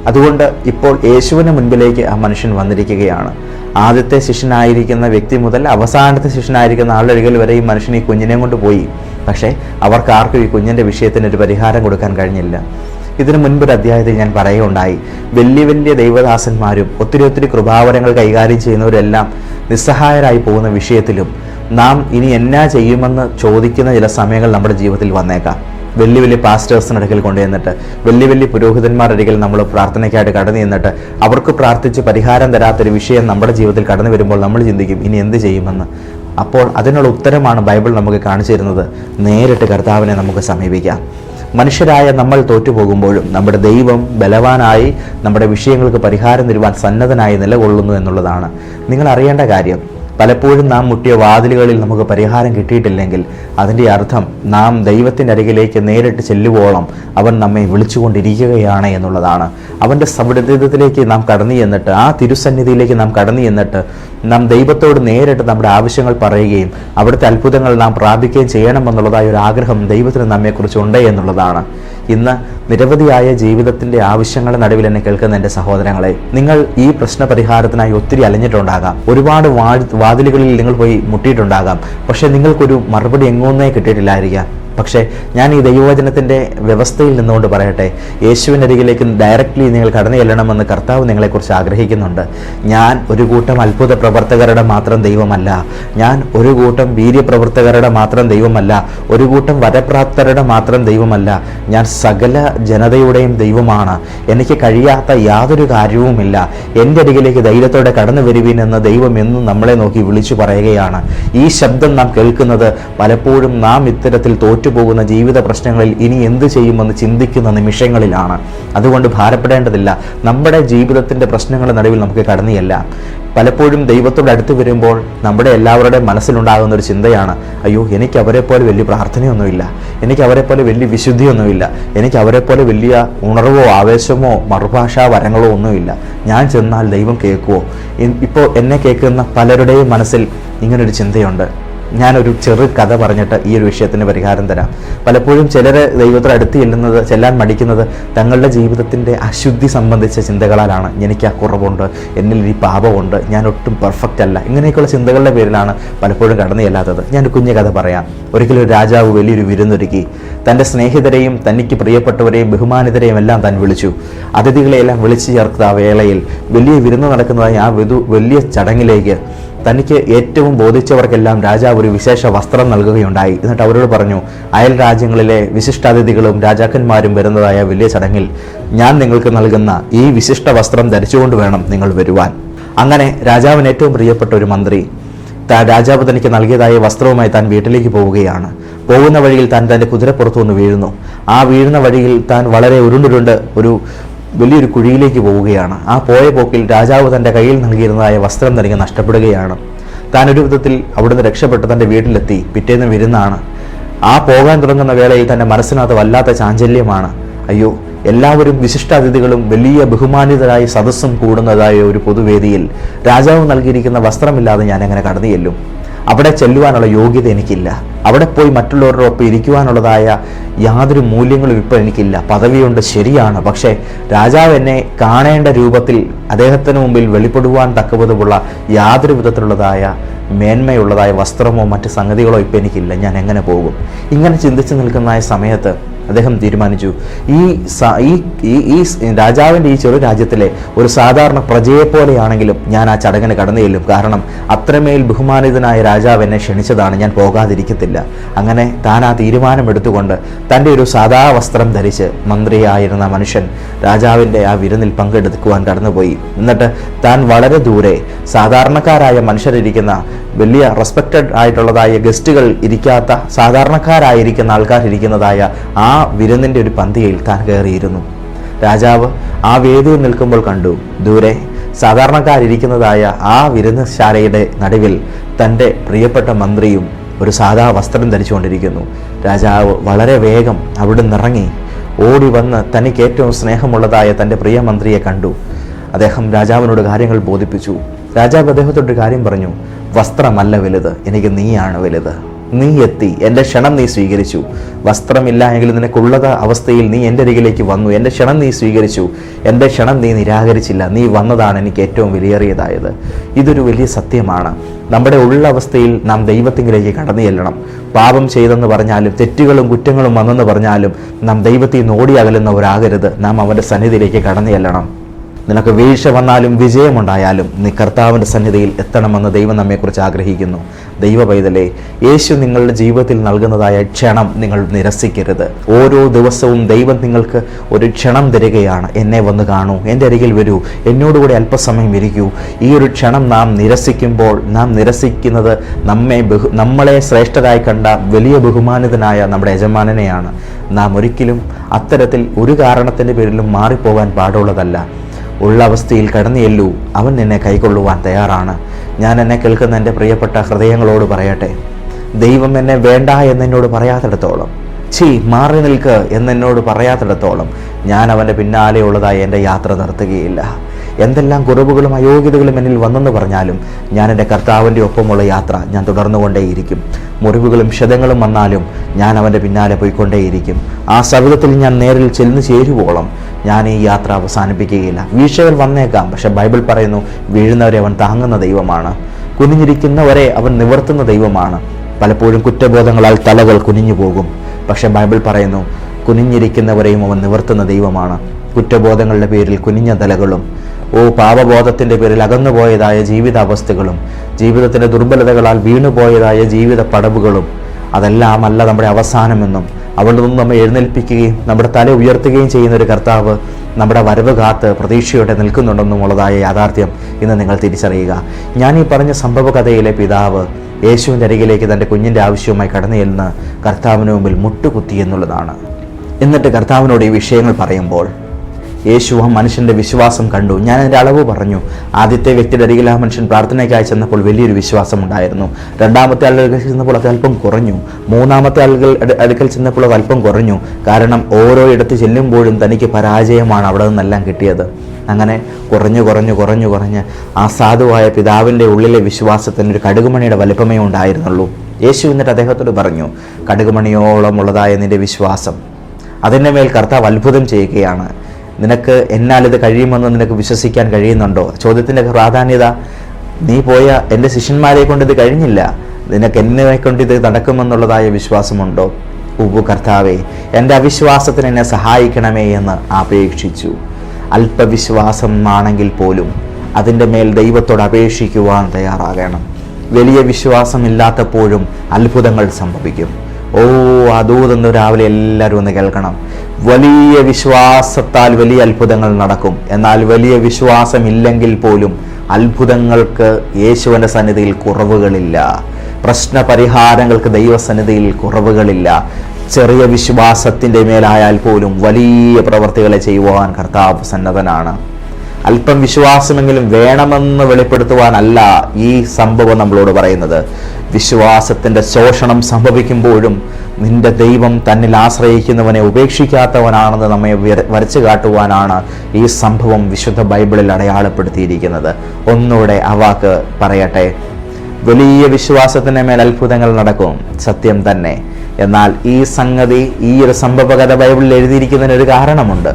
അതുകൊണ്ട് ഇപ്പോൾ യേശുവിന് മുൻപിലേക്ക് ആ മനുഷ്യൻ വന്നിരിക്കുകയാണ്. ആദ്യത്തെ ശിഷ്യനായിരിക്കുന്ന വ്യക്തി മുതൽ അവസാനത്തെ ശിഷ്യനായിരിക്കുന്ന ആളുടെ വരെ ഈ മനുഷ്യൻ ഈ കുഞ്ഞിനെ കൊണ്ട് പോയി. പക്ഷേ അവർക്ക് ആർക്കും ഈ കുഞ്ഞിന്റെ വിഷയത്തിന് ഒരു പരിഹാരം കൊടുക്കാൻ കഴിഞ്ഞില്ല. ഇതിനു മുൻപൊരു അധ്യായത്തിൽ ഞാൻ പറയുകയുണ്ടായി. വലിയ വലിയ ദൈവദാസന്മാരും ഒത്തിരി ഒത്തിരി കൃപാവരങ്ങൾ കൈകാര്യം ചെയ്യുന്നവരെല്ലാം നിസ്സഹായരായി പോകുന്ന വിഷയത്തിലും നാം ഇനി എന്നാ ചെയ്യുമെന്ന് ചോദിക്കുന്ന ചില സമയങ്ങൾ നമ്മുടെ ജീവിതത്തിൽ വന്നേക്കാം. വലിയ വലിയ പാസ്റ്റേഴ്സിന് അടുക്കൽ കൊണ്ടുചെന്നിട്ട് വലിയ വലിയ പുരോഹിതന്മാരുടെ അടുക്കൽ നമ്മൾ പ്രാർത്ഥനയ്ക്കായിട്ട് കടന്നു ചെന്നിട്ട് അവർക്ക് പ്രാർത്ഥിച്ച് പരിഹാരം തരാത്തൊരു വിഷയം നമ്മുടെ ജീവിതത്തിൽ കടന്നു വരുമ്പോൾ നമ്മൾ ചിന്തിക്കും ഇനി എന്ത് ചെയ്യുമെന്ന്. അപ്പോൾ അതിനുള്ള ഉത്തരമാണ് ബൈബിൾ നമുക്ക് കാണിച്ചു തരുന്നത്. നേരിട്ട് കർത്താവിനെ നമുക്ക് സമീപിക്കാം. മനുഷ്യരായ നമ്മൾ തോറ്റുപോകുമ്പോഴും നമ്മുടെ ദൈവം ബലവാനായി നമ്മുടെ വിഷയങ്ങൾക്ക് പരിഹാരം തരുവാൻ സന്നദ്ധനായി നിലകൊള്ളുന്നു എന്നുള്ളതാണ്. നിങ്ങൾ അറിയേണ്ട കാര്യം പലപ്പോഴും നാം മുട്ടിയ വാതിലുകളിൽ നമുക്ക് പരിഹാരം കിട്ടിയിട്ടില്ലെങ്കിൽ അതിന്റെ അർത്ഥം നാം ദൈവത്തിന്റെ അരികിലേക്ക് നേരിട്ട് ചെല്ലുവോളം അവൻ നമ്മെ വിളിച്ചുകൊണ്ടിരിക്കുകയാണ് എന്നുള്ളതാണ്. അവന്റെ സവിധത്തിലേക്ക് നാം കടന്നു ചെന്നിട്ട് ആ തിരുസന്നിധിയിലേക്ക് നാം കടന്നു ചെന്നിട്ട് നാം ദൈവത്തോട് നേരിട്ട് നമ്മുടെ ആവശ്യങ്ങൾ പറയുകയും അവിടുത്തെ അത്ഭുതങ്ങൾ നാം പ്രാപിക്കുകയും ചെയ്യണമെന്നുള്ളതായ ഒരു ആഗ്രഹം ദൈവത്തിന് നമ്മെക്കുറിച്ചുണ്ട് എന്നുള്ളതാണ്. ഇന്ന് നിരവധിയായ ജീവിതത്തിന്റെ ആവശ്യങ്ങളുടെ നടുവിൽ എന്നെ കേൾക്കുന്ന എന്റെ സഹോദരങ്ങളെ നിങ്ങൾ ഈ പ്രശ്ന പരിഹാരത്തിനായി ഒത്തിരി അലഞ്ഞിട്ടുണ്ടാകാം. ഒരുപാട് വാതിലുകളിൽ നിങ്ങൾ പോയി മുട്ടിയിട്ടുണ്ടാകാം. പക്ഷേ നിങ്ങൾക്കൊരു മറുപടി എങ്ങോന്നേ കിട്ടിയിട്ടില്ലായിരിക്കാം. പക്ഷേ ഞാൻ ഈ ദൈവവചനത്തിന്റെ വ്യവസ്ഥയിൽ നിന്നുകൊണ്ട് പറയട്ടെ യേശുവിന്റെ അരികിലേക്ക് ഡയറക്റ്റ്ലി നിങ്ങൾ കടന്നു ചെല്ലണമെന്ന് കർത്താവ് നിങ്ങളെക്കുറിച്ച് ആഗ്രഹിക്കുന്നുണ്ട്. ഞാൻ ഒരു കൂട്ടം അത്ഭുത പ്രവർത്തകരുടെ മാത്രം ദൈവമല്ല. ഞാൻ ഒരു കൂട്ടം വീര്യപ്രവർത്തകരുടെ മാത്രം ദൈവമല്ല. ഒരു കൂട്ടം വരപ്രാപ്തരുടെ മാത്രം ദൈവമല്ല. ഞാൻ സകല ജനതയുടെയും ദൈവമാണ്. എനിക്ക് കഴിയാത്ത യാതൊരു കാര്യവുമില്ല. എന്റെ അരികിലേക്ക് ധൈര്യത്തോടെ കടന്നു വരുവീൻ ദൈവം എന്നും നമ്മളെ നോക്കി വിളിച്ചു പറയുകയാണ്. ഈ ശബ്ദം നാം കേൾക്കുന്നത് പലപ്പോഴും നാം ഇത്തരത്തിൽ തോറ്റുപോകുന്ന ജീവിത പ്രശ്നങ്ങളിൽ ഇനി എന്ത് ചെയ്യുമെന്ന് ചിന്തിക്കുന്ന നിമിഷങ്ങളിലാണ്. അതുകൊണ്ട് ഭാരപ്പെടേണ്ടതില്ല. നമ്മുടെ ജീവിതത്തിന്റെ പ്രശ്നങ്ങളുടെ നടുവിൽ നമുക്ക് കടന്നിയല്ല. പലപ്പോഴും ദൈവത്തോട് അടുത്ത് വരുമ്പോൾ നമ്മുടെ എല്ലാവരുടെയും മനസ്സിലുണ്ടാകുന്ന ഒരു ചിന്തയാണ് അയ്യോ എനിക്ക് അവരെ പോലെ വലിയ പ്രാർത്ഥനയൊന്നുമില്ല. എനിക്ക് അവരെ പോലെ വലിയ വിശുദ്ധിയൊന്നുമില്ല. എനിക്ക് അവരെ പോലെ വലിയ ഉണർവോ ആവേശമോ മറുഭാഷാ വരങ്ങളോ ഒന്നുമില്ല. ഞാൻ ചെന്നാൽ ദൈവം കേൾക്കുമോ ഇപ്പോൾ എന്നെ കേൾക്കുന്ന പലരുടെയും മനസ്സിൽ ഇങ്ങനൊരു ചിന്തയുണ്ട്. ഞാനൊരു ചെറു കഥ പറഞ്ഞിട്ട് ഈ ഒരു വിഷയത്തിന് പരിഹാരം തരാം. പലപ്പോഴും ചിലർ ദൈവത്തിൽ അടുത്ത് ചെല്ലുന്നത് ചെല്ലാൻ മടിക്കുന്നത് തങ്ങളുടെ ജീവിതത്തിന്റെ അശുദ്ധി സംബന്ധിച്ച ചിന്തകളാലാണ്. എനിക്ക് ആ കുറവുണ്ട് എന്നിൽ ഈ പാപമുണ്ട് ഞാൻ ഒട്ടും പെർഫെക്റ്റ് അല്ല. ഇങ്ങനെയൊക്കെയുള്ള ചിന്തകളുടെ പേരിലാണ് പലപ്പോഴും കടന്നു ചെല്ലാത്തത് ഞാനൊരു കുഞ്ഞു കഥ പറയാം. ഒരിക്കലും ഒരു രാജാവ് വലിയൊരു വിരുന്നൊരുക്കി. തന്റെ സ്നേഹിതരെയും തനിക്ക് പ്രിയപ്പെട്ടവരെയും ബഹുമാനിതരെയും എല്ലാം താൻ വിളിച്ചു. അതിഥികളെയെല്ലാം വിളിച്ചു ചേർത്ത ആ വേളയിൽ വലിയ വിരുന്ന് നടക്കുന്നതായി ആ വലിയ ചടങ്ങിലേക്ക് തനിക്ക് ഏറ്റവും ബോധിച്ചവർക്കെല്ലാം രാജാവ് ഒരു വിശേഷ വസ്ത്രം നൽകുകയുണ്ടായി. എന്നിട്ട് അവരോട് പറഞ്ഞു അയൽ രാജ്യങ്ങളിലെ വിശിഷ്ടാതിഥികളും രാജാക്കന്മാരും വരുന്നതായ വലിയ ചടങ്ങിൽ ഞാൻ നിങ്ങൾക്ക് നൽകുന്ന ഈ വിശിഷ്ട വസ്ത്രം ധരിച്ചുകൊണ്ട് വേണം നിങ്ങൾ വരുവാൻ. അങ്ങനെ രാജാവിന് ഏറ്റവും പ്രിയപ്പെട്ട ഒരു മന്ത്രി രാജാവ് തനിക്ക് നൽകിയതായ വസ്ത്രവുമായി താൻ വീട്ടിലേക്ക് പോവുകയാണ്. പോകുന്ന വഴിയിൽ താൻ തന്റെ കുതിരപ്പുറത്തു നിന്ന് വീഴുന്നു. ആ വീഴുന്ന വഴിയിൽ താൻ വളരെ ഉരുണ്ടുരുണ്ട് ഒരു വലിയൊരു കുഴിയിലേക്ക് പോവുകയാണ്. ആ പോയ പോക്കിൽ രാജാവ് തന്റെ കയ്യിൽ നൽകിയിരുന്നതായ വസ്ത്രം തനിക്ക് നഷ്ടപ്പെടുകയാണ്. താൻ ഒരു വിധത്തിൽ അവിടുന്ന് രക്ഷപ്പെട്ട് തന്റെ വീട്ടിലെത്തി. പിറ്റേന്ന് വിരുന്നാണ്. ആ പോകാൻ തുടങ്ങുന്ന വേളയിൽ തന്റെ മനസ്സിനകത്ത് വല്ലാത്ത ചാഞ്ചല്യമാണ്. അയ്യോ എല്ലാവരും വിശിഷ്ട അതിഥികളും വലിയ ബഹുമാനിതരായ സദസ്സും കൂടുന്നതായ ഒരു പൊതുവേദിയിൽ രാജാവ് നൽകിയിരിക്കുന്ന വസ്ത്രമില്ലാതെ ഞാൻ എങ്ങനെ കടന്നു ചെല്ലും അവിടെ ചെല്ലുവാനുള്ള യോഗ്യത എനിക്കില്ല. അവിടെ പോയി മറ്റുള്ളവരുടെ ഒപ്പം ഇരിക്കുവാനുള്ളതായ യാതൊരു മൂല്യങ്ങളും ഇപ്പോൾ എനിക്കില്ല. പദവിയുണ്ട് ശരിയാണ്. പക്ഷേ രാജാവ് എന്നെ കാണേണ്ട രൂപത്തിൽ അദ്ദേഹത്തിന് മുമ്പിൽ വെളിപ്പെടുവാൻ തക്കവിധമുള്ള യാതൊരു വിധത്തിലുള്ളതായ മേന്മയുള്ളതായ വസ്ത്രമോ മറ്റ് സംഗതികളോ ഇപ്പോൾ എനിക്കില്ല. ഞാൻ എങ്ങനെ പോകും? ഇങ്ങനെ ചിന്തിച്ച് നിൽക്കുന്ന സമയത്ത് അദ്ദേഹം തീരുമാനിച്ചു. ഈ ഈ ഈ- രാജാവിന്റെ ഈ ചെറു രാജ്യത്തിലെ ഒരു സാധാരണ പ്രജയെ പോലെയാണെങ്കിലും ഞാൻ ആ ചടങ്ങിന് കടന്നു ചെല്ലും. കാരണം അത്രമേൽ ബഹുമാനിതനായ രാജാവ് എന്നെ ക്ഷണിച്ചതാണ്. ഞാൻ പോകാതിരിക്കത്തില്ല. അങ്ങനെ താൻ ആ തീരുമാനമെടുത്തുകൊണ്ട് തന്റെ ഒരു സാധാ വസ്ത്രം ധരിച്ച് മന്ത്രിയായിരുന്ന മനുഷ്യൻ രാജാവിന്റെ ആ വിരുന്നിൽ പങ്കെടുക്കുവാൻ കടന്നുപോയി. എന്നിട്ട് താൻ വളരെ ദൂരെ സാധാരണക്കാരായ മനുഷ്യരിരിക്കുന്ന വലിയ റെസ്പെക്റ്റഡ് ആയിട്ടുള്ളതായ ഗസ്റ്റുകൾ ഇരിക്കാത്ത സാധാരണക്കാരായിരിക്കുന്ന ആൾക്കാർ ഇരിക്കുന്നതായ ആ വിരുന്നിന്റെ ഒരു പന്തിയിൽ താൻ കയറിയിരുന്നു. രാജാവ് ആ വേദിയിൽ നിൽക്കുമ്പോൾ കണ്ടു. ദൂരെ സാധാരണക്കാരിരിക്കുന്നതായ ആ വിരുന്നശാലയുടെ നടുവിൽ തന്റെ പ്രിയപ്പെട്ട മന്ത്രിയും ഒരു സാധാ വസ്ത്രം ധരിച്ചുകൊണ്ടിരിക്കുന്നു. രാജാവ് വളരെ വേഗം അവിടെ നിന്നിറങ്ങി ഓടി വന്ന് തനിക്ക് ഏറ്റവും സ്നേഹമുള്ളതായ തന്റെ പ്രിയ മന്ത്രിയെ കണ്ടു. അദ്ദേഹം രാജാവിനോട് കാര്യങ്ങൾ ബോധിപ്പിച്ചു. രാജാവ് അദ്ദേഹത്തോട് കാര്യം പറഞ്ഞു. വസ്ത്രമല്ല വലുത്. എനിക്ക് നീയാണ് വലുത്. നീ എത്തി. എന്റെ ക്ഷണം നീ സ്വീകരിച്ചു. വസ്ത്രമില്ല എങ്കിലും നിനക്കുള്ളത് അവസ്ഥയിൽ നീ എന്റെ അരികിലേക്ക് വന്നു. എന്റെ ക്ഷണം നീ സ്വീകരിച്ചു. എന്റെ ക്ഷണം നീ നിരാകരിച്ചില്ല. നീ വന്നതാണ് എനിക്ക് ഏറ്റവും വിലയേറിയതായത്. ഇതൊരു വലിയ സത്യമാണ്. നമ്മുടെ ഉള്ള അവസ്ഥയിൽ നാം ദൈവത്തിങ്കിലേക്ക് കടന്നു ചെല്ലണം. പാപം ചെയ്തെന്ന് പറഞ്ഞാലും തെറ്റുകളും കുറ്റങ്ങളും വന്നെന്ന് പറഞ്ഞാലും നാം ദൈവത്തിൽ നിന്ന് ഓടിയകലുന്നവരാകരുത്. നാം അവന്റെ സന്നിധിയിലേക്ക് കടന്നു ചെല്ലണം. നിനക്ക് വീഴ്ച വന്നാലും വിജയമുണ്ടായാലും നീ കർത്താവിന്റെ സന്നിധിയിൽ എത്തണമെന്ന് ദൈവം നമ്മെക്കുറിച്ച് ആഗ്രഹിക്കുന്നു. ദൈവ പൈതലെ യേശു നിങ്ങളുടെ ജീവിതത്തിൽ നൽകുന്നതായ ക്ഷണം നിങ്ങൾ നിരസിക്കരുത്. ഓരോ ദിവസവും ദൈവം നിങ്ങൾക്ക് ഒരു ക്ഷണം തരികയാണ്. എന്നെ വന്ന് കാണൂ എന്റെ അരികിൽ വരൂ എന്നോടുകൂടി അല്പസമയം ഇരിക്കൂ. ഈ ഒരു ക്ഷണം നാം നിരസിക്കുമ്പോൾ നാം നിരസിക്കുന്നത് നമ്മെ ബഹു നമ്മളെ ശ്രേഷ്ഠരായി കണ്ട വലിയ ബഹുമാനിതനായ നമ്മുടെ യജമാനനെയാണ്. നാം ഒരിക്കലും അത്തരത്തിൽ ഒരു കാരണത്തിന്റെ പേരിലും മാറിപ്പോകാൻ പാടുള്ളതല്ല. ഉള്ള അവസ്ഥയിൽ കടന്നു അവൻ നിന്നെ കൈക്കൊള്ളുവാൻ തയ്യാറാണ്. ഞാൻ എന്നെ കേൾക്കുന്ന എന്റെ പ്രിയപ്പെട്ട ഹൃദയങ്ങളോട് പറയട്ടെ. ദൈവം എന്നെ വേണ്ട എന്നോട് പറയാത്തിടത്തോളം. ചീ മാറി നിൽക്ക് എന്നോട് പറയാത്തിടത്തോളം. ഞാൻ അവന്റെ പിന്നാലെയുള്ളതായി എന്റെ യാത്ര നിർത്തുകയില്ല. എന്തെല്ലാം കുറവുകളും അയോഗ്യതകളും എന്നിൽ വന്നെന്ന് പറഞ്ഞാലും ഞാൻ എന്റെ കർത്താവിന്റെ ഒപ്പമുള്ള യാത്ര ഞാൻ തുടർന്നുകൊണ്ടേയിരിക്കും. മുറിവുകളും ക്ഷതങ്ങളും വന്നാലും ഞാൻ അവന്റെ പിന്നാലെ പോയിക്കൊണ്ടേയിരിക്കും. ആ സവിധത്തിൽ ഞാൻ നേരിൽ ചെന്ന് ചേരുവോളം. ഞാൻ ഈ യാത്ര അവസാനിപ്പിക്കുകയില്ല. വീഴ്ചകൾ വന്നേക്കാം പക്ഷെ ബൈബിൾ പറയുന്നു വീഴുന്നവരെ അവൻ താങ്ങുന്ന ദൈവമാണ്. കുനിഞ്ഞിരിക്കുന്നവരെ അവൻ നിവർത്തുന്ന ദൈവമാണ്. പലപ്പോഴും കുറ്റബോധങ്ങളാൽ തലകൾ കുനിഞ്ഞു പോകും. പക്ഷെ ബൈബിൾ പറയുന്നു കുനിഞ്ഞിരിക്കുന്നവരെയും അവൻ നിവർത്തുന്ന ദൈവമാണ്. കുറ്റബോധങ്ങളുടെ പേരിൽ കുനിഞ്ഞ തലകളും ഓ പാപബോധത്തിന്റെ പേരിൽ അകന്നുപോയതായ ജീവിതാവസ്ഥകളും ജീവിതത്തിന്റെ ദുർബലതകളാൽ വീണുപോയതായ ജീവിത പടവുകളും അതെല്ലാം അല്ല നമ്മുടെ അവസാനമെന്നും അവിടെ നിന്ന് നമ്മെ എഴുന്നേൽപ്പിക്കുകയും നമ്മുടെ തല ഉയർത്തുകയും ചെയ്യുന്ന ഒരു കർത്താവ് നമ്മുടെ വരവ് കാത്ത് പ്രതീക്ഷയോടെ നിൽക്കുന്നുണ്ടെന്നുമുള്ളതായ യാഥാർത്ഥ്യം ഇന്ന് നിങ്ങൾ തിരിച്ചറിയുക. ഞാൻ ഈ പറഞ്ഞ സംഭവ കഥയിലെ പിതാവ് യേശുവിന്റെ അരികിലേക്ക് തന്റെ കുഞ്ഞിന്റെ ആവശ്യവുമായി കടന്നു ചെല്ലുന്ന കർത്താവിന് മുമ്പിൽ മുട്ടുകുത്തി എന്നുള്ളതാണ്. എന്നിട്ട് കർത്താവിനോട് ഈ വിഷയങ്ങൾ പറയുമ്പോൾ യേശു ആ മനുഷ്യന്റെ വിശ്വാസം കണ്ടു. ഞാൻ അതിന്റെ അളവ് പറഞ്ഞു. ആദ്യത്തെ വ്യക്തിയുടെ അരികിൽ ആ മനുഷ്യൻ പ്രാർത്ഥനയ്ക്കായി ചെന്നപ്പോൾ വലിയൊരു വിശ്വാസം ഉണ്ടായിരുന്നു. രണ്ടാമത്തെ ആളുകൾ ചെന്നപ്പോൾ അത് അല്പം കുറഞ്ഞു. മൂന്നാമത്തെ ആളുകൾ അടുക്കൽ ചെന്നപ്പോൾ അത് അല്പം കുറഞ്ഞു. കാരണം ഓരോ ഇടത്ത് ചെല്ലുമ്പോഴും തനിക്ക് പരാജയമാണ് അവിടെ നിന്നെല്ലാം കിട്ടിയത്. അങ്ങനെ കുറഞ്ഞു കുറഞ്ഞു കുറഞ്ഞു കുറഞ്ഞ് ആ സാധുവായ പിതാവിന്റെ ഉള്ളിലെ വിശ്വാസത്തിന് ഒരു കടുകുമണിയുടെ വലിപ്പമേ ഉണ്ടായിരുന്നുള്ളൂ. യേശു എന്നിട്ട് അദ്ദേഹത്തോട് പറഞ്ഞു കടുകുമണിയോളം ഉള്ളതായ നിന്റെ വിശ്വാസം. അതിന്റെ മേൽ കർത്താവ് അത്ഭുതം ചെയ്യുകയാണ്. നിനക്ക് എന്നാൽ ഇത് കഴിയുമെന്ന് നിനക്ക് വിശ്വസിക്കാൻ കഴിയുന്നുണ്ടോ? ചോദ്യത്തിന്റെ പ്രാധാന്യത നീ പോയ എന്റെ ശിഷ്യന്മാരെ കൊണ്ട് ഇത് കഴിഞ്ഞില്ല. നിനക്ക് എന്നെ കൊണ്ട് ഇത് നടക്കുമെന്നുള്ളതായ വിശ്വാസമുണ്ടോ? ഉപ്പു കർത്താവേ എന്റെ അവിശ്വാസത്തിന് എന്നെ സഹായിക്കണമേ എന്ന് അപേക്ഷിച്ചു. അല്പവിശ്വാസം ആണെങ്കിൽ പോലും അതിന്റെ മേൽ ദൈവത്തോട് അപേക്ഷിക്കുവാൻ തയ്യാറാകണം. വലിയ വിശ്വാസമില്ലാത്തപ്പോഴും അത്ഭുതങ്ങൾ സംഭവിക്കും. ഓ അതൂതെന്ന് രാവിലെ എല്ലാവരും ഒന്ന് കേൾക്കണം. വലിയ വിശ്വാസത്താൽ വലിയ അത്ഭുതങ്ങൾ നടക്കും. എന്നാൽ വലിയ വിശ്വാസമില്ലെങ്കിൽ പോലും അത്ഭുതങ്ങൾക്ക് യേശുവിന്റെ സന്നിധിയിൽ കുറവുകളില്ല. പ്രശ്ന പരിഹാരങ്ങൾക്ക് ദൈവസന്നിധിയിൽ കുറവുകളില്ല. ചെറിയ വിശ്വാസത്തിന്റെ മേലായാൽ പോലും വലിയ പ്രവർത്തികളെ ചെയ്യുവാൻ കർത്താവ് സന്നദ്ധനാണ്. അല്പം വിശ്വാസമെങ്കിലും വേണമെന്ന് വെളിപ്പെടുത്തുവാനല്ല ഈ സംഭവം നമ്മളോട് പറയുന്നത്. വിശ്വാസത്തിന്റെ ശോഷണം സംഭവിക്കുമ്പോഴും നിന്റെ ദൈവം തന്നിൽ ആശ്രയിക്കുന്നവനെ ഉപേക്ഷിക്കാത്തവനാണെന്ന് നമ്മെ വിര- വരച്ചു കാട്ടുവാനാണ് ഈ സംഭവം വിശുദ്ധ ബൈബിളിൽ അടയാളപ്പെടുത്തിയിരിക്കുന്നത്. ഒന്നുകൂടെ ആ വാക്ക് പറയട്ടെ. വലിയ വിശ്വാസത്തിന്റെ മേൽ അത്ഭുതങ്ങൾ നടക്കും സത്യം തന്നെ. എന്നാൽ ഈ സംഗതി ഈ ഒരു സംഭവകഥ ബൈബിളിൽ എഴുതിയിരിക്കുന്നതിന് ഒരു കാരണമുണ്ട്.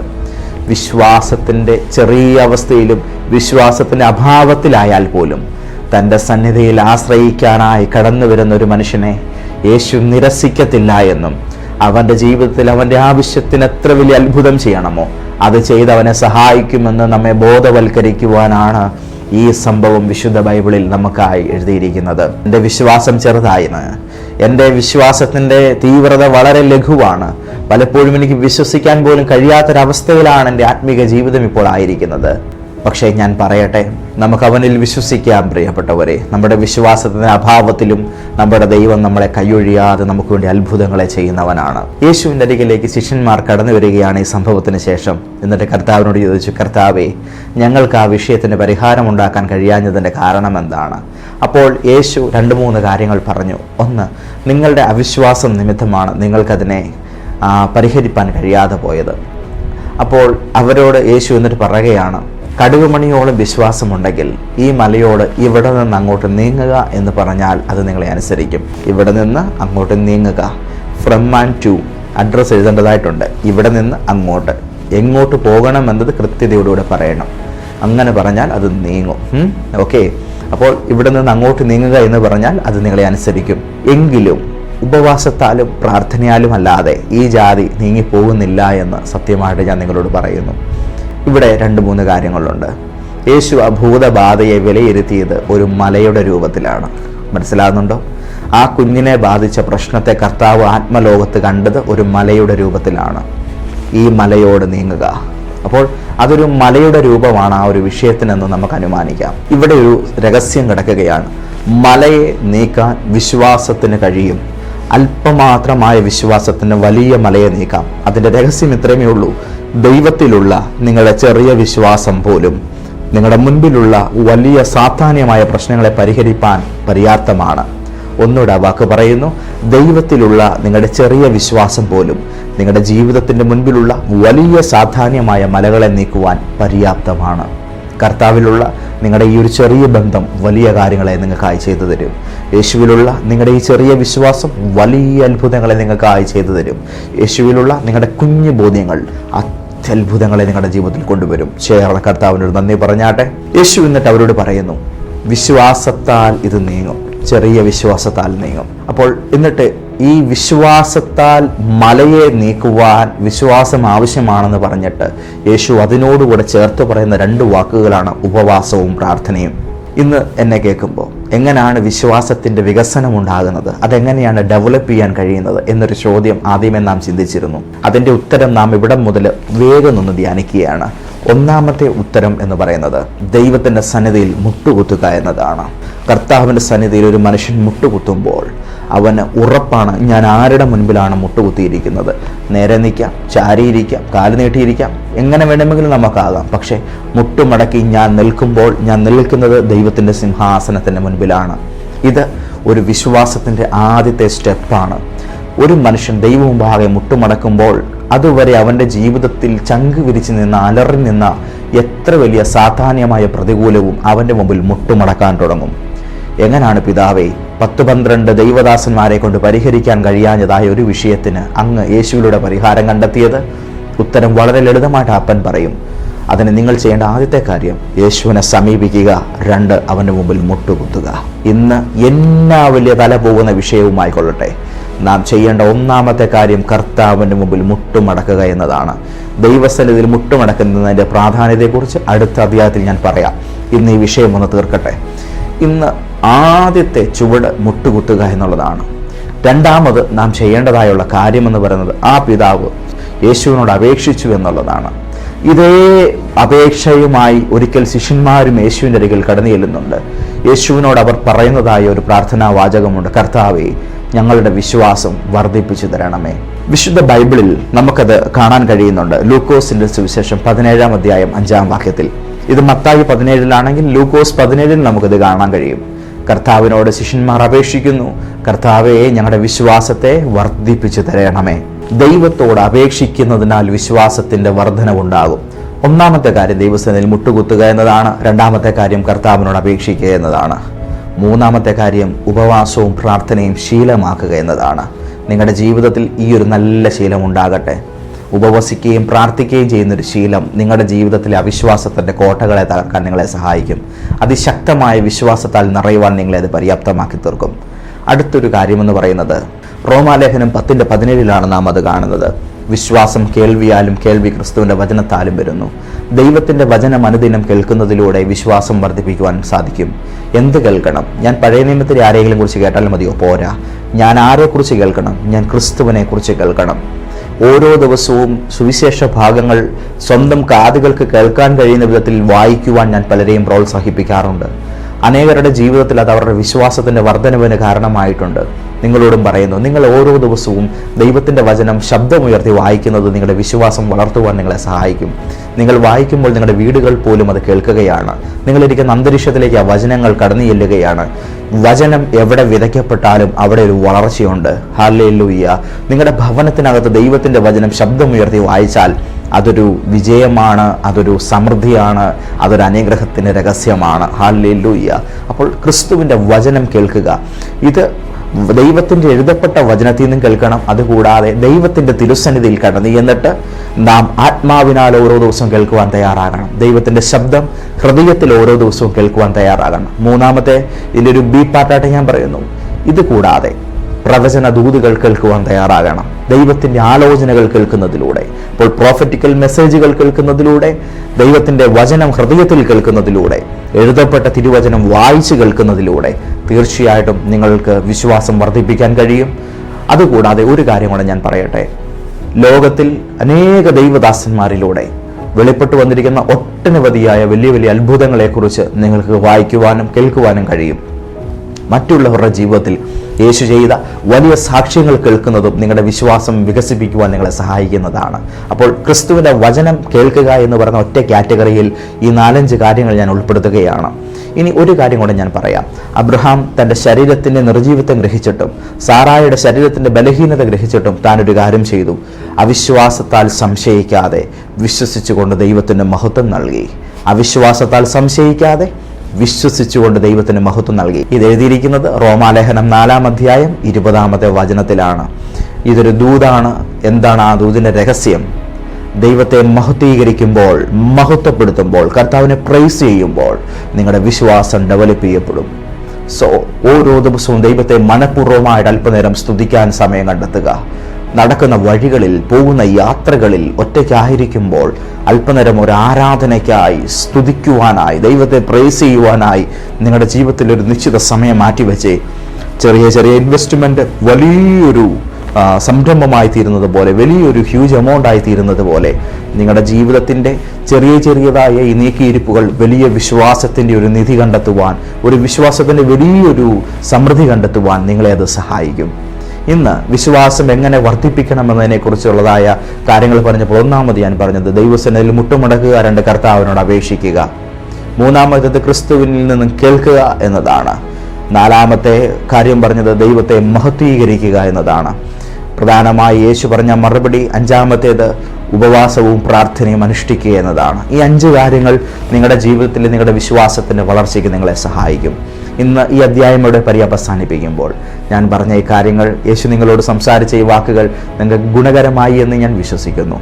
വിശ്വാസത്തിന്റെ ചെറിയ അവസ്ഥയിലും വിശ്വാസത്തിന്റെ അഭാവത്തിലായാൽ പോലും തന്റെ സന്നിധിയിൽ ആശ്രയിക്കാനായി കടന്നു വരുന്ന ഒരു മനുഷ്യനെ യേശു നിരസിക്കത്തില്ല എന്നും അവന്റെ ജീവിതത്തിൽ അവന്റെ ആവശ്യത്തിന് എത്ര വലിയ അത്ഭുതം ചെയ്യണമോ? അത് ചെയ്തവനെ സഹായിക്കുമെന്ന് നമ്മെ ബോധവൽക്കരിക്കുവാനാണ് ഈ സംഭവം വിശുദ്ധ ബൈബിളിൽ നമുക്കായി എഴുതിയിരിക്കുന്നത്. എന്റെ വിശ്വാസം ചെറുതായിന്ന്. എന്റെ വിശ്വാസത്തിന്റെ തീവ്രത വളരെ ലഘുവാണ്. പലപ്പോഴും എനിക്ക് വിശ്വസിക്കാൻ പോലും കഴിയാത്തൊരവസ്ഥയിലാണ് എന്റെ ആത്മീക ജീവിതം ഇപ്പോൾ ആയിരിക്കുന്നത്. പക്ഷേ ഞാൻ പറയട്ടെ നമുക്ക് അവനിൽ വിശ്വസിക്കാം പ്രിയപ്പെട്ടവരെ. നമ്മുടെ വിശ്വാസത്തിന്റെ അഭാവത്തിലും നമ്മുടെ ദൈവം നമ്മളെ കൈയൊഴിയാതെ നമുക്ക് വേണ്ടി അത്ഭുതങ്ങളെ ചെയ്യുന്നവനാണ്. യേശുവിന്റെ അരികിലേക്ക് ശിഷ്യന്മാർ കടന്നു വരികയാണ് ഈ സംഭവത്തിന് ശേഷം. എന്നിട്ട് കർത്താവിനോട് ചോദിച്ചു കർത്താവേ ഞങ്ങൾക്ക് ആ വിഷയത്തിന് പരിഹാരം ഉണ്ടാക്കാൻ കഴിയാഞ്ഞതിന്റെ കാരണം എന്താണ്? അപ്പോൾ യേശു രണ്ട് മൂന്ന് കാര്യങ്ങൾ പറഞ്ഞു. ഒന്ന് നിങ്ങളുടെ അവിശ്വാസം നിമിത്തമാണ് നിങ്ങൾക്കതിനെ പരിഹരിപ്പാൻ കഴിയാതെ പോയത്. അപ്പോൾ അവരോട് യേശു എന്നിട്ട് പറയുകയാണ് കടുകുമണിയോളം വിശ്വാസമുണ്ടെങ്കിൽ ഈ മലയോട് ഇവിടെ നിന്ന് അങ്ങോട്ട് നീങ്ങുക എന്ന് പറഞ്ഞാൽ അത് നിങ്ങളെ അനുസരിക്കും. ഇവിടെ നിന്ന് അങ്ങോട്ട് നീങ്ങുക. ഫ്രം ആൻഡ് ടു അഡ്രസ്സ് എഴുതേണ്ടതായിട്ടുണ്ട്. ഇവിടെ നിന്ന് അങ്ങോട്ട്. എങ്ങോട്ട് പോകണമെന്നത് കൃത്യതയോടുകൂടെ പറയണം. അങ്ങനെ പറഞ്ഞാൽ അത് നീങ്ങും. ഓക്കെ അപ്പോൾ ഇവിടെ നിന്ന് അങ്ങോട്ട് നീങ്ങുക എന്ന് പറഞ്ഞാൽ അത് നിങ്ങളെ അനുസരിക്കും. എങ്കിലും ഉപവാസത്താലും പ്രാർത്ഥനയാലും അല്ലാതെ ഈ ജാതി നീങ്ങിപ്പോകുന്നില്ല എന്ന് സത്യമായിട്ട് ഞാൻ നിങ്ങളോട് പറയുന്നു. ഇവിടെ രണ്ട് മൂന്ന് കാര്യങ്ങളുണ്ട്. യേശു ആ ഭൂതബാധയെ വിലയിരുത്തിയത് ഒരു മലയുടെ രൂപത്തിലാണ്. മനസ്സിലാകുന്നുണ്ടോ? ആ കുഞ്ഞിനെ ബാധിച്ച പ്രശ്നത്തെ കർത്താവ് ആത്മലോകത്ത് കണ്ടത് ഒരു മലയുടെ രൂപത്തിലാണ്. ഈ മലയോട് നീങ്ങുക. അപ്പോൾ അതൊരു മലയുടെ രൂപമാണ് ആ ഒരു വിഷയത്തിനെന്ന് നമുക്ക് അനുമാനിക്കാം. ഇവിടെ ഒരു രഹസ്യം കിടക്കുകയാണ്. മലയെ നീക്കാൻ വിശ്വാസത്തിന് കഴിയും. അല്പമാത്രമായ വിശ്വാസത്തിന് വലിയ മലയെ നീക്കാം. അതിന്റെ രഹസ്യം ഇത്രയുമേ ഉള്ളൂ. ദൈവത്തിലുള്ള നിങ്ങളുടെ ചെറിയ വിശ്വാസം പോലും നിങ്ങളുടെ മുൻപിലുള്ള വലിയ സാധാന്യമായ പ്രശ്നങ്ങളെ പരിഹരിപ്പാൻ പര്യാപ്തമാണ്. ഒന്നുകൂടെ വാക്ക് പറയുന്നു. ദൈവത്തിലുള്ള നിങ്ങളുടെ ചെറിയ വിശ്വാസം പോലും നിങ്ങളുടെ ജീവിതത്തിന്റെ മുൻപിലുള്ള വലിയ സാധാന്യമായ മലകളെ നീക്കുവാൻ പര്യാപ്തമാണ്. കർത്താവിലുള്ള നിങ്ങളുടെ ഈ ഒരു ചെറിയ ബന്ധം വലിയ കാര്യങ്ങളെ നിങ്ങൾക്കായി ചെയ്തു തരും. യേശുവിലുള്ള നിങ്ങളുടെ ഈ ചെറിയ വിശ്വാസം വലിയ അത്ഭുതങ്ങളെ നിങ്ങൾക്കായി ചെയ്തു തരും. യേശുവിലുള്ള നിങ്ങളുടെ കുഞ്ഞു ബോധ്യങ്ങൾ അത്യത്ഭുതങ്ങളെ നിങ്ങളുടെ ജീവിതത്തിൽ കൊണ്ടുവരും. ചേർന്ന കർത്താവിനോട് നന്ദി പറഞ്ഞാട്ടെ. യേശു എന്നിട്ട് അവരോട് പറയുന്നു വിശ്വാസത്താൽ ഇത് നീങ്ങും. ചെറിയ വിശ്വാസത്താൽ നീങ്ങും. അപ്പോൾ എന്നിട്ട് ഈ വിശ്വാസത്താൽ മലയെ നീക്കുവാൻ വിശ്വാസം ആവശ്യമാണെന്ന് പറഞ്ഞിട്ട് യേശു അതിനോടുകൂടെ ചേർത്ത് പറയുന്ന രണ്ട് വാക്കുകളാണ് ഉപവാസവും പ്രാർത്ഥനയും. ഇന്ന് എന്നെ കേൾക്കുമ്പോൾ എങ്ങനെയാണ് വിശ്വാസത്തിന്റെ വികസനം ഉണ്ടാകുന്നത് അതെങ്ങനെയാണ് ഡെവലപ്പ് ചെയ്യാൻ കഴിയുന്നത് എന്നൊരു ചോദ്യം ആദ്യമേ നാം ചിന്തിച്ചിരുന്നു. അതിന്റെ ഉത്തരം നാം ഇവിടം മുതൽ വേഗം നിന്ന് ധ്യാനിക്കുകയാണ്. ഒന്നാമത്തെ ഉത്തരം എന്ന് പറയുന്നത് ദൈവത്തിന്റെ സന്നിധിയിൽ മുട്ടുകുത്തുക എന്നതാണ്. കർത്താവിന്റെ സന്നിധിയിൽ ഒരു മനുഷ്യൻ മുട്ടുകുത്തുമ്പോൾ അവന് ഉറപ്പാണ് ഞാൻ ആരുടെ മുൻപിലാണ് മുട്ടുകുത്തിയിരിക്കുന്നത്. നേരെ നിൽക്കാം ചാരിയിരിക്കാം കാൽ നീട്ടിയിരിക്കാം. എങ്ങനെ വേണമെങ്കിലും നമുക്കാകാം. പക്ഷേ മുട്ടുമടക്കി ഞാൻ നിൽക്കുമ്പോൾ ഞാൻ നിൽക്കുന്നത് ദൈവത്തിന്റെ സിംഹാസനത്തിന്റെ മുൻപിലാണ്. ഇത് ഒരു വിശ്വാസത്തിന്റെ ആദ്യത്തെ സ്റ്റെപ്പാണ്. ഒരു മനുഷ്യൻ ദൈവമുമ്പാകെ മുട്ടുമടക്കുമ്പോൾ അതുവരെ അവന്റെ ജീവിതത്തിൽ ചങ്ക് വിരിച്ച് നിന്ന അലറി നിന്ന എത്ര വലിയ സാധാന്യമായ പ്രതികൂലവും അവന്റെ മുമ്പിൽ മുട്ടുമടക്കാൻ തുടങ്ങും. എങ്ങനെയാണ് പിതാവേ പത്ത് പന്ത്രണ്ട് ദൈവദാസന്മാരെ കൊണ്ട് പരിഹരിക്കാൻ കഴിയാഞ്ഞതായ ഒരു വിഷയത്തിന് അങ്ങ് യേശുവിലൂടെ പരിഹാരം കണ്ടെത്തിയത്? ഉത്തരം വളരെ ലളിതമായിട്ട് അപ്പൻ പറയും. അതിന് നിങ്ങൾ ചെയ്യേണ്ട ആദ്യത്തെ കാര്യം യേശുവിനെ സമീപിക്കുക രണ്ട് അവന്റെ മുമ്പിൽ മുട്ടുകുത്തുക. ഇന്ന് എന്നാ വലിയ തല പോകുന്ന വിഷയവുമായി വിഷയവുമായിക്കൊള്ളട്ടെ നാം ചെയ്യേണ്ട ഒന്നാമത്തെ കാര്യം കർത്താവിന്റെ മുമ്പിൽ മുട്ടുമടക്കുക എന്നതാണ്. ദൈവസ്ഥലത്തിൽ മുട്ടുമടക്കുന്നതിന്റെ പ്രാധാന്യത്തെക്കുറിച്ച് അടുത്ത അധ്യായത്തിൽ ഞാൻ പറയാം. ഇന്ന് ഈ വിഷയം ഒന്ന് തീർക്കട്ടെ. ഇന്ന് ആദ്യത്തെ ചുവട് മുട്ടുകുത്തുക എന്നുള്ളതാണ്. രണ്ടാമത് നാം ചെയ്യേണ്ടതായുള്ള കാര്യമെന്ന് പറയുന്നത് ആ പിതാവ് യേശുവിനോട് അപേക്ഷിച്ചു എന്നുള്ളതാണ്. ഇതേ അപേക്ഷയുമായി ഒരിക്കൽ ശിഷ്യന്മാരും യേശുവിന്റെ അരികിൽ കടന്നു ചെല്ലുന്നുണ്ട്. യേശുവിനോട് അവർ പറയുന്നതായ ഒരു പ്രാർത്ഥനാ വാചകമുണ്ട്. കർത്താവേ ഞങ്ങളുടെ വിശ്വാസം വർദ്ധിപ്പിച്ചു തരണമേ. വിശുദ്ധ ബൈബിളിൽ നമുക്കത് കാണാൻ കഴിയുന്നുണ്ട്. ലൂക്കോസിന്റെ സുവിശേഷം പതിനേഴാം അധ്യായം അഞ്ചാം വാക്യത്തിൽ. ഇത് മത്തായി പതിനേഴിലാണെങ്കിൽ ലൂക്കോസ് പതിനേഴിൽ നമുക്കിത് കാണാൻ കഴിയും. കർത്താവിനോട് ശിഷ്യന്മാർ അപേക്ഷിക്കുന്നു. കർത്താവെ ഞങ്ങളുടെ വിശ്വാസത്തെ വർദ്ധിപ്പിച്ചു തരണമേ. ദൈവത്തോട് അപേക്ഷിക്കുന്നതിനാൽ വിശ്വാസത്തിന്റെ വർധനവുണ്ടാകും. ഒന്നാമത്തെ കാര്യം ദൈവസേനയിൽ മുട്ടുകുത്തുക എന്നതാണ്. രണ്ടാമത്തെ കാര്യം കർത്താവിനോട് അപേക്ഷിക്കുക എന്നതാണ്. മൂന്നാമത്തെ കാര്യം ഉപവാസവും പ്രാർത്ഥനയും ശീലമാക്കുക എന്നതാണ്. നിങ്ങളുടെ ജീവിതത്തിൽ ഈ ഒരു നല്ല ശീലം ഉണ്ടാകട്ടെ. ഉപവസിക്കുകയും പ്രാർത്ഥിക്കുകയും ചെയ്യുന്നൊരു ശീലം നിങ്ങളുടെ ജീവിതത്തിലെ അവിശ്വാസത്തിന്റെ കോട്ടകളെ തകർക്കാൻ നിങ്ങളെ സഹായിക്കും. അതിശക്തമായ വിശ്വാസത്താൽ നിറയുവാൻ നിങ്ങളെ അത് പര്യാപ്തമാക്കി തീർക്കും. അടുത്തൊരു കാര്യമെന്ന് പറയുന്നത് റോമാലേഖനം പത്തിന്റെ പതിനേഴിലാണ് നാം അത് കാണുന്നത്. വിശ്വാസം കേൾവിയാലും കേൾവി ക്രിസ്തുവിന്റെ വചനത്താലും വരുന്നു. ദൈവത്തിന്റെ വചനം അനുദിനം കേൾക്കുന്നതിലൂടെ വിശ്വാസം വർദ്ധിപ്പിക്കുവാൻ സാധിക്കും. എന്ത് കേൾക്കണം? ഞാൻ പഴയ നിയമത്തിലെ ആരെങ്കിലും കുറിച്ച് കേട്ടാൽ മതിയോ? പോരാ. ഞാൻ ആരെക്കുറിച്ച് കേൾക്കണം? ഞാൻ ക്രിസ്തുവിനെ കുറിച്ച് കേൾക്കണം. ഓരോ ദിവസവും സുവിശേഷ ഭാഗങ്ങൾ സ്വന്തം കാതുകൾക്ക് കേൾക്കാൻ കഴിയുന്ന വിധത്തിൽ വായിക്കുവാൻ ഞാൻ പലരെയും പ്രോത്സാഹിപ്പിക്കാറുണ്ട്. അനേകരുടെ ജീവിതത്തിൽ അത് അവരുടെ വിശ്വാസത്തിന്റെ വർധനവിന് കാരണമായിട്ടുണ്ട്. നിങ്ങളോടും പറയുന്നു നിങ്ങൾ ഓരോ ദിവസവും ദൈവത്തിന്റെ വചനം ശബ്ദമുയർത്തി വായിക്കുന്നത് നിങ്ങളുടെ വിശ്വാസം വളർത്തുവാൻ നിങ്ങളെ സഹായിക്കും. നിങ്ങൾ വായിക്കുമ്പോൾ നിങ്ങളുടെ വീടുകൾ പോലും അത് കേൾക്കുകയാണ്. നിങ്ങളിരിക്കുന്ന അന്തരീക്ഷത്തിലേക്ക് ആ വചനങ്ങൾ കടന്നു ചെല്ലുകയാണ്. വചനം എവിടെ വിതയ്ക്കപ്പെട്ടാലും അവിടെ ഒരു വളർച്ചയുണ്ട്. ഹാലേ ലൂയ്യ നിങ്ങളുടെ ഭവനത്തിനകത്ത് ദൈവത്തിന്റെ വചനം ശബ്ദമുയർത്തി വായിച്ചാൽ അതൊരു വിജയമാണ് അതൊരു സമൃദ്ധിയാണ് അതൊരു അനുഗ്രഹത്തിന്റെ രഹസ്യമാണ്. ഹാലേ ലൂയ്യ അപ്പോൾ ക്രിസ്തുവിന്റെ വചനം കേൾക്കുക. ഇത് ദൈവത്തിന്റെ എഴുതപ്പെട്ട വചനത്തിൽ നിന്നും കേൾക്കണം. അതുകൂടാതെ ദൈവത്തിന്റെ തിരുസന്നിധിയിൽ കടന്നു. എന്നിട്ട് നാം ആത്മാവിനാൽ ഓരോ ദിവസവും കേൾക്കുവാൻ തയ്യാറാകണം. ദൈവത്തിന്റെ ശബ്ദം ഹൃദയത്തിൽ ഓരോ ദിവസവും കേൾക്കുവാൻ തയ്യാറാകണം. മൂന്നാമത്തെ ഇതിന്റെ ഒരു ബി പാർട്ടായിട്ട് ഞാൻ പറയുന്നു. ഇത് കൂടാതെ പ്രവചന ദൂതുകൾ കേൾക്കുവാൻ തയ്യാറാകണം. ദൈവത്തിന്റെ ആലോചനകൾ കേൾക്കുന്നതിലൂടെ ഇപ്പോൾ പ്രോഫറ്റിക്കൽ മെസ്സേജുകൾ കേൾക്കുന്നതിലൂടെ ദൈവത്തിന്റെ വചനം ഹൃദയത്തിൽ കേൾക്കുന്നതിലൂടെ എഴുതപ്പെട്ട തിരുവചനം വായിച്ച് കേൾക്കുന്നതിലൂടെ തീർച്ചയായിട്ടും നിങ്ങൾക്ക് വിശ്വാസം വർദ്ധിപ്പിക്കാൻ കഴിയും. അതുകൂടാതെ ഒരു കാര്യം കൂടെ ഞാൻ പറയട്ടെ. ലോകത്തിൽ അനേക ദൈവദാസന്മാരിലൂടെ വെളിപ്പെട്ടു വന്നിരിക്കുന്ന ഒട്ടനവധിയായ വലിയ വലിയ അത്ഭുതങ്ങളെക്കുറിച്ച് നിങ്ങൾക്ക് വായിക്കുവാനും കേൾക്കുവാനും കഴിയും. മറ്റുള്ളവരുടെ ജീവിതത്തിൽ യേശു ചെയ്ത വലിയ സാക്ഷ്യങ്ങൾ കേൾക്കുന്നതും നിങ്ങളുടെ വിശ്വാസം വികസിപ്പിക്കുവാൻ നിങ്ങളെ സഹായിക്കുന്നതാണ്. അപ്പോൾ ക്രിസ്തുവിന്റെ വചനം കേൾക്കുക എന്ന് പറഞ്ഞ ഒറ്റ കാറ്റഗറിയിൽ ഈ നാലഞ്ച് കാര്യങ്ങൾ ഞാൻ ഉൾപ്പെടുത്തുകയാണ്. ഇനി ഒരു കാര്യം കൂടെ ഞാൻ പറയാം. അബ്രഹാം തന്റെ ശരീരത്തിന്റെ നിർജീവിത്വം ഗ്രഹിച്ചിട്ടും സാറായുടെ ശരീരത്തിന്റെ ബലഹീനത ഗ്രഹിച്ചിട്ടും താനൊരു കാര്യം ചെയ്തു. അവിശ്വാസത്താൽ സംശയിക്കാതെ വിശ്വസിച്ചുകൊണ്ട് ദൈവത്തിന്റെ മഹത്വം നൽകി. അവിശ്വാസത്താൽ സംശയിക്കാതെ വിശ്വസിച്ചുകൊണ്ട് ദൈവത്തിന് മഹത്വം നൽകി. ഇത് എഴുതിയിരിക്കുന്നത് റോമാലേഖനം നാലാം അധ്യായം ഇരുപതാമത്തെ വചനത്തിലാണ്. ഇതൊരു ദൂതാണ്. എന്താണ് ആ ദൂതിന്റെ രഹസ്യം? ദൈവത്തെ മഹത്വീകരിക്കുമ്പോൾ മഹത്വപ്പെടുത്തുമ്പോൾ കർത്താവിനെ പ്രൈസ് ചെയ്യുമ്പോൾ നിങ്ങളുടെ വിശ്വാസം ഡെവലപ്പ് ചെയ്യപ്പെടും. സോ ഓരോ ദിവസവും ദൈവത്തെ മനഃപൂർവമായിട്ട് അല്പനേരം സ്തുതിക്കാൻ സമയം കണ്ടെത്തുക. നടക്കുന്ന വഴികളിൽ പോകുന്ന യാത്രകളിൽ ഒറ്റയ്ക്കായിരിക്കുമ്പോൾ അല്പനേരം ഒരു ആരാധനയ്ക്കായി സ്തുതിക്കുവാനായി ദൈവത്തെ പ്രേസ് ചെയ്യുവാനായി നിങ്ങളുടെ ജീവിതത്തിൽ ഒരു നിശ്ചിത സമയം മാറ്റിവെച്ച് ചെറിയ ചെറിയ ഇൻവെസ്റ്റ്മെന്റ് വലിയൊരു സംരംഭമായി തീരുന്നത് പോലെ വലിയൊരു ഹ്യൂജ് എമൗണ്ട് ആയി തീരുന്നത് പോലെ നിങ്ങളുടെ ജീവിതത്തിന്റെ ചെറിയ ചെറിയതായ ഈ നീക്കിയിരിപ്പുകൾ വലിയ വിശ്വാസത്തിന്റെ ഒരു നിധി കണ്ടെത്തുവാൻ ഒരു വിശ്വാസത്തിന്റെ വലിയൊരു സമൃദ്ധി കണ്ടെത്തുവാൻ നിങ്ങളെ അത് സഹായിക്കും. ഇന്ന് വിശ്വാസം എങ്ങനെ വർദ്ധിപ്പിക്കണമെന്നതിനെക്കുറിച്ചുള്ളതായ കാര്യങ്ങൾ പറഞ്ഞപ്പോൾ ഒന്നാമത് ഞാൻ പറഞ്ഞത് ദൈവസേനയിൽ മുട്ടുമടക്കുക രണ്ട് കർത്താവിനോട് അപേക്ഷിക്കുക. മൂന്നാമത്തത് ക്രിസ്തുവിൽ നിന്നും കേൾക്കുക എന്നതാണ്. നാലാമത്തെ കാര്യം പറഞ്ഞത് ദൈവത്തെ മഹത്വീകരിക്കുക എന്നതാണ്. പ്രധാനമായി യേശു പറഞ്ഞ മറുപടി അഞ്ചാമത്തേത് ഉപവാസവും പ്രാർത്ഥനയും അനുഷ്ഠിക്കുക എന്നതാണ്. ഈ അഞ്ച് കാര്യങ്ങൾ നിങ്ങളുടെ ജീവിതത്തിൽ നിങ്ങളുടെ വിശ്വാസത്തിന്റെ വളർച്ചയ്ക്ക് നിങ്ങളെ സഹായിക്കും. ഇന്ന് ഈ അധ്യായം ഇവിടെ പര്യവസാനിപ്പിക്കുമ്പോൾ ഞാൻ പറഞ്ഞ ഈ കാര്യങ്ങൾ യേശു നിങ്ങളോട് സംസാരിച്ച ഈ വാക്കുകൾ നിങ്ങൾക്ക് ഗുണകരമായി എന്ന് ഞാൻ വിശ്വസിക്കുന്നു.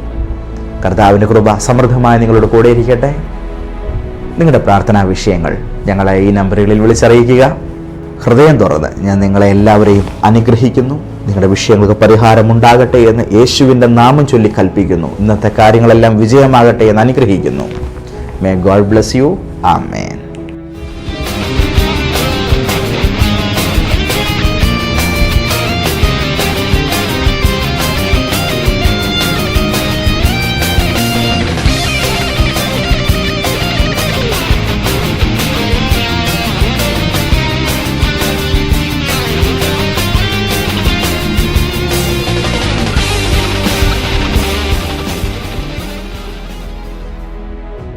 കർത്താവിന്റെ കൃപ സമൃദ്ധമായി നിങ്ങളോട് കൂടെ ഇരിക്കട്ടെ. നിങ്ങളുടെ പ്രാർത്ഥനാ വിഷയങ്ങൾ ഞങ്ങളെ ഈ നമ്പറുകളിൽ വിളിച്ചറിയിക്കുക. ഹൃദയം തുറന്ന് ഞാൻ നിങ്ങളെ എല്ലാവരെയും അനുഗ്രഹിക്കുന്നു. നിങ്ങളുടെ വിഷയങ്ങൾക്ക് പരിഹാരം ഉണ്ടാകട്ടെ എന്ന് യേശുവിന്റെ നാമം ചൊല്ലി കൽപ്പിക്കുന്നു. ഇന്നത്തെ കാര്യങ്ങളെല്ലാം വിജയമാകട്ടെ എന്ന് അനുഗ്രഹിക്കുന്നു. May God bless you amen